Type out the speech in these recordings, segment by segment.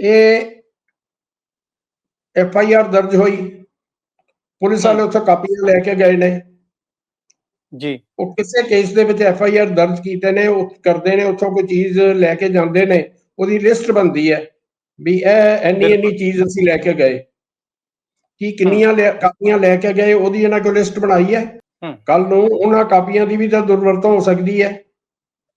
ਇਹ F I R ਦਰਜ ਹੋਈ। ਪੁਲਿਸ ਵਾਲੇ ਉੱਥੇ ਕਾਪੀਆਂ ਲੈ ਕੇ ਗਏ ਨੇ। ਜੀ। ਉਹ ਕਿਸੇ ਕੇਸ ਦੇ ਵਿੱਚ ਐਫ ਆਈ ਆਰ ਦਰਜ ਕੀਤੇ ਨੇ ਉਹ ਕਰਦੇ ਨੇ ਉੱਥੋਂ ਕੋਈ ਚੀਜ਼ ਲੈ ਕੇ ਜਾਂਦੇ ਨੇ ਉਹਦੀ ਲਿਸਟ ਬਣਦੀ ਹੈ ਵੀ ਇਹ ਇੰਨੀ ਇੰਨੀ ਚੀਜ਼ ਅਸੀਂ ਲੈ ਕੇ ਗਏ। ਕੀ ਕਿੰਨੀਆਂ ਕਾਪੀਆਂ ਲੈ ਕੇ ਗਏ ਉਹਦੀ ਇਹਨਾਂ ਕੋਲ ਲਿਸਟ ਬਣਾਈ ਹੈ। ਕੱਲ ਨੂੰ ਉਹਨਾਂ ਕਾਪੀਆਂ ਦੀ ਵੀ ਤਾਂ ਦੁਰਵਰਤੋਂ ਹੋ ਸਕਦੀ ਹੈ।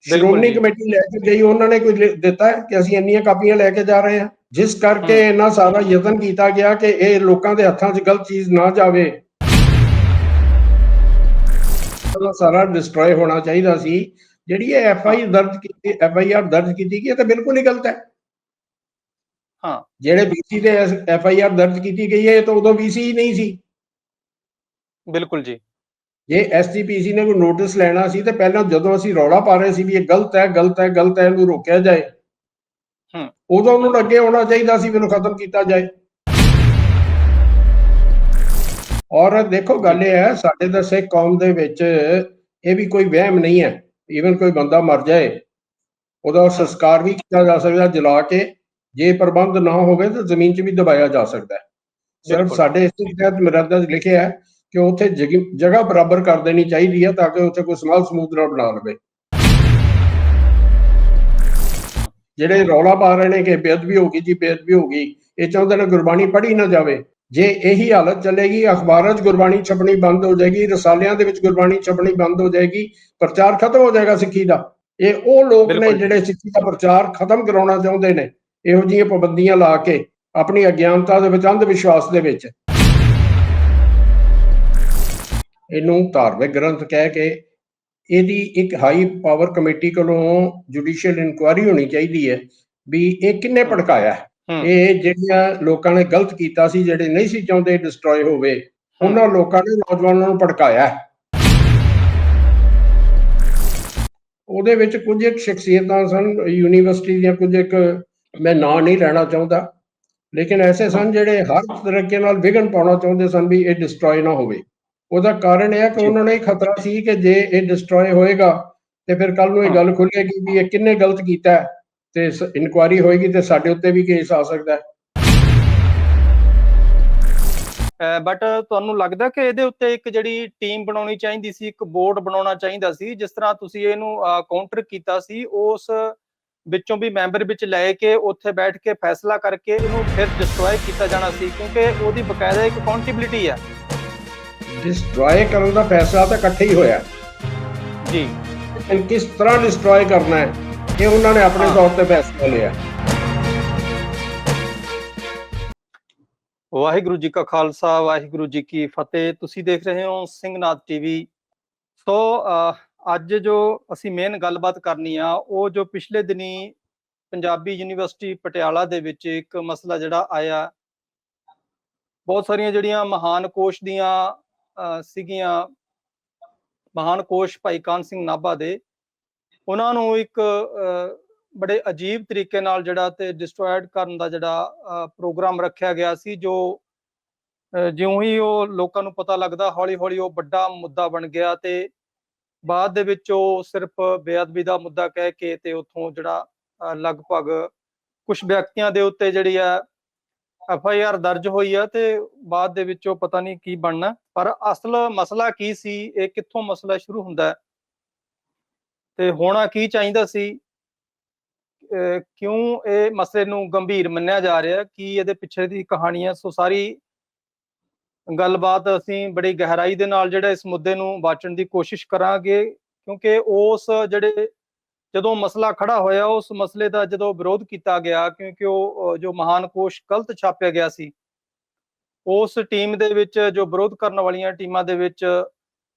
ਸ਼੍ਰੋਮਣੀ। ਕਮੇਟੀ ਲੈ ਕੇ ਗਈ ਉਹਨਾਂ ਨੇ ਕੋਈ ਦਿੱਤਾ ਕਿ ਅਸੀਂ ਇੰਨੀਆਂ ਕਾਪੀਆਂ ਲੈ ਕੇ ਜਾ ਰਹੇ ਹਾਂ? ਜਿਸ ਕਰਕੇ। ਇਹਨਾਂ ਸਾਰਾ ਯਤਨ ਕੀਤਾ ਗਿਆ ਕਿ ਇਹ ਲੋਕਾਂ ਦੇ ਹੱਥਾਂ 'ਚ ਗਲਤ ਚੀਜ਼ ਨਾ ਜਾਵੇ। ਸਾਰਾ ਡਿਸਟਰੋਏ ਹੋਣਾ ਚਾਹੀਦਾ ਸੀ। ਜਿਹੜੀ ਇਹ ਐਫ ਆਈ ਦਰਜ ਕੀਤੀ ਐਫ ਆਈ ਆਰ ਦਰਜ ਕੀਤੀ ਗਈ ਇਹ ਤਾਂ ਬਿਲਕੁਲ ਹੀ ਗਲਤ ਹੈ। ਹਾਂ। ਜਿਹੜੇ ਬੀਸੀ ਦੇ ਐਫ ਆਈ ਆਰ ਦਰਜ ਕੀਤੀ ਗਈ ਹੈ ਇਹ ਤਾਂ ਉਦੋਂ ਬੀਸੀ ਹੀ ਨਹੀਂ ਸੀ। ਬਿਲਕੁਲ ਜੀ। ਜੇ ਐਸਜੀਪੀਸੀ ਨੇ ਕੋਈ ਨੋਟਿਸ ਲੈਣਾ ਸੀ ਤੇ ਪਹਿਲਾਂ ਜਦੋਂ ਅਸੀਂ ਰੌਲਾ ਪਾ ਰਹੇ ਸੀ ਵੀ ਇਹ ਗਲਤ ਹੈ ਗਲਤ ਹੈ ਗਲਤ ਹੈ ਇਹਨੂੰ ਰੋਕਿਆ ਜਾਏ ਹਮ। ਉਦੋਂ ਉਹਨੂੰ ਅੱਗੇ ਆਉਣਾ ਚਾਹੀਦਾ ਸੀ ਇਹਨੂੰ ਖਤਮ ਕੀਤਾ ਜਾਏ ਔਰ ਦੇਖੋ ਗੱਲ ਇਹ ਹੈ ਸਾਡੇ ਤਾਂ ਸਿੱਖ ਕੌਮ ਦੇ ਵਿੱਚ ਇਹ ਵੀ ਕੋਈ ਵਹਿਮ ਨਹੀਂ ਹੈ ਈਵਨ ਕੋਈ ਬੰਦਾ ਮਰ ਜਾਏ ਉਹਦਾ ਸੰਸਕਾਰ ਵੀ ਕੀਤਾ ਜਾ ਸਕਦਾ ਜਲਾ ਕੇ ਜੇ ਪ੍ਰਬੰਧ ਨਾ ਹੋਵੇ ਤਾਂ ਜ਼ਮੀਨ 'ਚ ਵੀ ਦਬਾਇਆ ਜਾ ਸਕਦਾ ਹੈ ਸਿਰਫ। ਸਾਡੇ ਇਸ ਤਹਿਤ ਮਰਆਦਾ 'ਚ ਲਿਖਿਆ ਹੈ ਕਿ ਉੱਥੇ ਜਗੀ- ਜਗ੍ਹਾ ਬਰਾਬਰ ਕਰ ਦੇਣੀ ਚਾਹੀਦੀ ਹੈ ਤਾਂ ਕਿ ਉੱਥੇ ਕੋਈ ਸਮਾਲ ਸਮੂਦ ਨਾ ਬਣਾ ਲਵੇ। ਜਿਹੜੇ ਰੌਲਾ ਪਾ ਰਹੇ ਨੇ ਕਿ ਬੇਅਦਬੀ ਹੋ ਗਈ ਜੀ ਬੇਅਦਬੀ ਹੋ ਗਈ ਇਹ ਚਾਹੁੰਦੇ ਨੇ ਗੁਰਬਾਣੀ ਪੜ੍ਹੀ ਨਾ ਜਾਵੇ। ਜੇ ਇਹੀ ਹਾਲਤ ਚੱਲੇਗੀ ਅਖਬਾਰਾਂ 'ਚ ਗੁਰਬਾਣੀ ਛਪਣੀ ਬੰਦ ਹੋ ਜਾਏਗੀ ਰਸਾਲਿਆਂ ਦੇ ਵਿੱਚ ਗੁਰਬਾਣੀ ਛਪਣੀ ਬੰਦ ਹੋ ਜਾਏਗੀ ਪ੍ਰਚਾਰ ਖਤਮ ਹੋ ਜਾਏਗਾ ਸਿੱਖੀ ਦਾ। ਇਹ ਉਹ ਲੋਕ ਨੇ। ਜਿਹੜੇ ਸਿੱਖੀ ਦਾ ਪ੍ਰਚਾਰ ਖਤਮ ਕਰਾਉਣਾ ਚਾਹੁੰਦੇ ਨੇ ਇਹੋ ਜਿਹੀਆਂ ਪਾਬੰਦੀਆਂ ਲਾ ਕੇ ਆਪਣੀ ਅਗਿਆਨਤਾ ਦੇ ਵਿੱਚ ਅੰਧ ਵਿਸ਼ਵਾਸ ਦੇ ਵਿੱਚ। ਇਹਨੂੰ ਧਾਰਮਿਕ ਗ੍ਰੰਥ ਕਹਿ ਕੇ ਇਹਦੀ ਇੱਕ ਹਾਈ ਪਾਵਰ ਕਮੇਟੀ ਕੋਲੋਂ ਜੁਡੀਸ਼ੀਅਲ ਇਨਕੁਆਇਰੀ ਹੋਣੀ ਚਾਹੀਦੀ ਹੈ ਵੀ ਇਹ ਕਿੰਨੇ ਭੜਕਾਇਆ। ਇਹ ਜਿਹੜੀਆਂ ਲੋਕਾਂ ਨੇ ਗਲਤ ਕੀਤਾ ਸੀ ਜਿਹੜੇ ਨਹੀਂ ਸੀ ਚਾਹੁੰਦੇ ਡਿਸਟਰੋਏ ਹੋਵੇ ਉਹਨਾਂ ਲੋਕਾਂ ਨੇ ਨੌਜਵਾਨਾਂ ਨੂੰ ਭੜਕਾਇਆ। ਉਹਦੇ ਵਿੱਚ ਕੁਝ ਇੱਕ ਸ਼ਖਸੀਅਤਾਂ ਸਨ ਯੂਨੀਵਰਸਿਟੀ ਦੀਆਂ ਕੁਝ ਇੱਕ ਮੈਂ ਨਾਂ ਨਹੀਂ ਲੈਣਾ ਚਾਹੁੰਦਾ ਲੇਕਿਨ ਐਸੇ ਸਨ ਜਿਹੜੇ ਹਰ ਤਰੀਕੇ ਨਾਲ ਵਿਘਨ ਪਾਉਣਾ ਚਾਹੁੰਦੇ ਸਨ ਵੀ ਇਹ ਡਿਸਟਰੋਏ ਨਾ ਹੋਵੇ ਉਹਦਾ ਕਾਰਨ ਇਹ ਹੈ ਕਿ। ਉਹਨਾਂ ਨੂੰ ਇਹ ਖਤਰਾ ਸੀ ਕਿ ਜੇ ਇਹ ਡਿਸਟਰੋਏ ਹੋਏਗਾ ਤੇ ਫਿਰ ਕੱਲ ਨੂੰ ਇਹ ਗੱਲ ਖੁੱਲੇਗੀ ਵੀ ਇਹ ਕਿੰਨੇ ਗਲਤ ਕੀਤਾ ਤੇ ਇਨਕੁਆਇਰੀ ਹੋਏਗੀ ਤੇ ਸਾਡੇ ਉੱਤੇ ਵੀ ਕੇਸ ਆ ਸਕਦਾ ਹੈ। ਬਟ ਤੁਹਾਨੂੰ ਲੱਗਦਾ ਕਿ ਇਹਦੇ ਉੱਤੇ ਇੱਕ ਜਿਹੜੀ ਟੀਮ ਬਣਾਉਣੀ ਚਾਹੀਦੀ ਸੀ ਇੱਕ ਬੋਰਡ ਬਣਾਉਣਾ ਚਾਹੀਦਾ ਸੀ ਜਿਸ ਤਰ੍ਹਾਂ ਤੁਸੀਂ ਇਹਨੂੰ ਕਾਊਂਟਰ ਕੀਤਾ ਸੀ ਉਸ ਵਿੱਚੋਂ ਵੀ ਮੈਂਬਰ ਵਿੱਚ ਲੈ ਕੇ ਉੱਥੇ ਬੈਠ ਕੇ ਫੈਸਲਾ ਕਰਕੇ ਇਹਨੂੰ ਫਿਰ ਡਿਸਟਰੋਏ ਕੀਤਾ ਜਾਣਾ ਸੀ ਕਿਉਂਕਿ ਉਹਦੀ ਬਕਾਇਦਾ ਇੱਕ ਅਕਾਊਂਟੇਬਿਲਿਟੀ ਹੈ। ਡਿਸਟਰੋਏ ਕਰਨ ਦਾ ਫੈਸਲਾ ਤਾਂ ਇਕੱਠੇ ਹੀ ਹੋਇਆ। ਜੀ। ਲੇਕਿਨ ਕਿਸ ਤਰ੍ਹਾਂ ਡਿਸਟਰੋਏ ਕਰਨਾ ਹੈ ਇਹ ਉਹਨਾਂ ਨੇ ਆਪਣੇ। ਤੌਰ ਤੇ ਫੈਸਲਾ ਲਿਆ। ਵਾਹਿਗੁਰੂ ਜੀ ਕਾ ਖਾਲਸਾ ਵਾਹਿਗੁਰੂ ਜੀ ਕੀ ਫਤਿਹ। ਤੁਸੀਂ ਦੇਖ ਰਹੇ ਹੋ ਸਿੰਘਨਾਥ ਟੀਵੀ। ਸੋ ਅੱਜ ਜੋ ਅਸੀਂ ਮੇਨ ਗੱਲਬਾਤ ਕਰਨੀ ਆ ਉਹ ਜੋ ਪਿਛਲੇ ਦਿਨੀ ਪੰਜਾਬੀ ਯੂਨੀਵਰਸਿਟੀ ਪਟਿਆਲਾ ਦੇ ਵਿੱਚ ਇੱਕ ਮਸਲਾ ਜਿਹੜਾ ਆਇਆ ਬਹੁਤ ਸਾਰੀਆਂ ਜਿਹੜੀਆਂ ਮਹਾਨ ਕੋਸ਼ ਦੀਆਂ ਸੀਗੀਆਂ ਮਹਾਨ ਕੋਸ਼ ਭਾਈ ਕਾਨ ਸਿੰਘ ਨਾਭਾ ਦੇ। ਉਹਨਾਂ ਨੂੰ ਇੱਕ ਅਹ, ਬੜੇ ਅਜੀਬ ਤਰੀਕੇ ਨਾਲ ਜਿਹੜਾ ਤੇ ਡਿਸਟਰੋਇਡ ਕਰਨ ਦਾ ਜਿਹੜਾ ਪ੍ਰੋਗਰਾਮ ਰੱਖਿਆ ਗਿਆ ਸੀ ਜੋ ਜਿਉਂ ਹੀ ਉਹ ਲੋਕਾਂ ਨੂੰ ਪਤਾ ਲੱਗਦਾ ਹੌਲੀ ਹੌਲੀ ਉਹ ਵੱਡਾ ਮੁੱਦਾ ਬਣ ਗਿਆ ਤੇ ਬਾਅਦ ਦੇ ਵਿੱਚ ਉਹ ਸਿਰਫ ਬੇਅਦਬੀ ਦਾ ਮੁੱਦਾ ਕਹਿ ਕੇ ਤੇ ਉੱਥੋਂ ਜਿਹੜਾ ਅਹ, ਲਗਭਗ ਕੁਝ ਵਿਅਕਤੀਆਂ ਦੇ ਉੱਤੇ ਜਿਹੜੀ ਆ ਐਫ ਆਈ ਆਰ ਦਰਜ ਹੋਈ ਆ ਤੇ ਬਾਅਦ ਦੇ ਵਿੱਚ ਉਹ ਪਤਾ ਨਹੀਂ ਕੀ ਬਣਨਾ। ਪਰ ਅਸਲ ਮਸਲਾ ਕੀ ਸੀ, ਇਹ ਕਿੱਥੋਂ ਮਸਲਾ ਸ਼ੁਰੂ ਹੁੰਦਾ ਹੈ? ਤੇ ਹੋਣਾ ਕੀ ਚਾਹੀਦਾ ਸੀ? ਕਿਉਂ ਇਹ ਮਸਲੇ ਨੂੰ ਗੰਭੀਰ ਮੰਨਿਆ ਜਾ ਰਿਹਾ? ਕੀ ਇਹਦੇ ਪਿੱਛੇ ਦੀ ਕਹਾਣੀ ਹੈ ਸੋ ਸਾਰੀ ਗੱਲਬਾਤ ਅਸੀਂ ਬੜੀ ਗਹਿਰਾਈ ਦੇ ਨਾਲ ਜਿਹੜਾ ਇਸ ਮੁੱਦੇ ਨੂੰ ਵਾਚਣ ਦੀ ਕੋਸ਼ਿਸ਼ ਕਰਾਂਗੇ, ਕਿਉਂਕਿ ਉਸ ਜਿਹੜੇ ਜਦੋਂ ਮਸਲਾ ਖੜਾ ਹੋਇਆ, ਉਸ ਮਸਲੇ ਦਾ ਜਦੋਂ ਵਿਰੋਧ ਕੀਤਾ ਗਿਆ, ਕਿਉਂਕਿ ਉਹ ਜੋ ਮਹਾਨ ਕੋਸ਼ ਗਲਤ ਛਾਪਿਆ ਗਿਆ ਸੀ, ਉਸ ਟੀਮ ਦੇ ਵਿੱਚ ਜੋ ਵਿਰੋਧ ਕਰਨ ਵਾਲੀਆਂ ਟੀਮਾਂ ਦੇ ਵਿੱਚ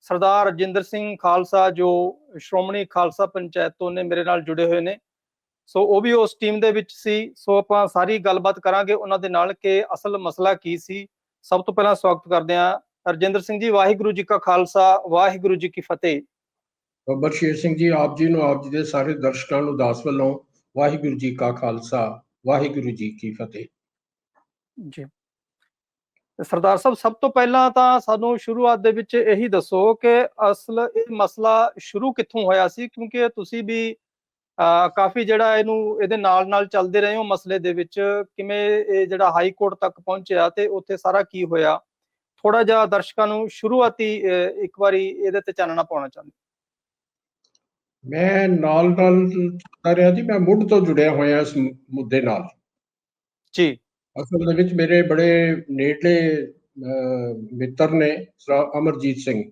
ਸਰਦਾਰ ਰਜਿੰਦਰ ਸਿੰਘ ਖਾਲਸਾ, ਜੋ ਸ਼੍ਰੋਮਣੀ ਖਾਲਸਾ ਪੰਚਾਇਤ ਤੋਂ ਨੇ, ਮੇਰੇ ਨਾਲ ਜੁੜੇ ਹੋਏ ਨੇ। ਸੋ ਉਹ ਵੀ ਉਸ ਟੀਮ ਦੇ ਵਿੱਚ ਸੀ। ਸੋ ਆਪਾਂ ਸਾਰੀ ਗੱਲਬਾਤ ਕਰਾਂਗੇ ਉਹਨਾਂ ਦੇ ਨਾਲ ਕਿ ਅਸਲ ਮਸਲਾ ਕੀ ਸੀ। ਸਭ ਤੋਂ ਪਹਿਲਾਂ ਸਵਾਗਤ ਕਰਦੇ ਹਾਂ ਰਜਿੰਦਰ ਸਿੰਘ ਜੀ, ਵਾਹਿਗੁਰੂ ਜੀ ਕਾ ਖਾਲਸਾ, ਵਾਹਿਗੁਰੂ ਜੀ ਕੀ ਫਤਿਹ। ਬੱਬਰ ਸ਼ੇਰ ਸਿੰਘ ਜੀ ਆਪ ਜੀ ਨੂੰ ਆਪ ਜੀ ਦੇ ਸਾਰੇ ਦਰਸ਼ਕਾਂ ਨੂੰ ਦਾਸ ਵੱਲੋਂ ਵਾਹਿਗੁਰੂ ਜੀ ਕਾ ਖਾਲਸਾ ਵਾਹਿਗੁਰੂ ਜੀ ਕੀ ਫਤਿਹ। ਜੀ। ਸਰਦਾਰ ਸਾਹਿਬ ਸਭ ਤੋਂ ਪਹਿਲਾਂ ਤਾਂ ਸਾਨੂੰ ਸ਼ੁਰੂਆਤ ਦੇ ਵਿੱਚ ਇਹੀ ਦੱਸੋ ਕਿ ਅਸਲ ਇਹ ਮਸਲਾ ਸ਼ੁਰੂ ਕਿੱਥੋਂ ਹੋਇਆ ਸੀ? ਕਿਉਂਕਿ ਤੁਸੀਂ ਵੀ ਅਹ ਕਾਫੀ ਜਿਹੜਾ ਇਹਨੂੰ ਇਹਦੇ ਨਾਲ ਨਾਲ ਚੱਲਦੇ ਰਹੇ ਹੋ ਮਸਲੇ ਦੇ ਵਿੱਚ। ਕਿਵੇਂ ਇਹ ਜਿਹੜਾ ਹਾਈ ਕੋਰਟ ਤੱਕ ਪਹੁੰਚਿਆ ਤੇ ਉੱਥੇ ਸਾਰਾ ਕੀ ਹੋਇਆ? ਥੋੜਾ ਜਿਹਾ ਦਰਸ਼ਕਾਂ ਨੂੰ ਸ਼ੁਰੂਆਤੀ ਅਹ, ਇੱਕ ਵਾਰੀ ਇਹਦੇ ਤੇ ਚਾਨਣਾ ਪਾਉਣਾ ਚਾਹੁੰਦਾ ਮੈਂ ਨਾਲ ਨਾਲ ਕਰ ਰਿਹਾ ਜੀ ਮੈਂ ਮੁੱਢ ਤੋਂ ਜੁੜਿਆ ਹੋਇਆ ਇਸ ਮੁੱਦੇ ਨਾਲ। ਜੀ। ਅਸਲ ਦੇ ਵਿੱਚ ਮੇਰੇ ਬੜੇ ਨੇੜਲੇ ਮਿੱਤਰ ਨੇ ਅਮਰਜੀਤ ਸਿੰਘ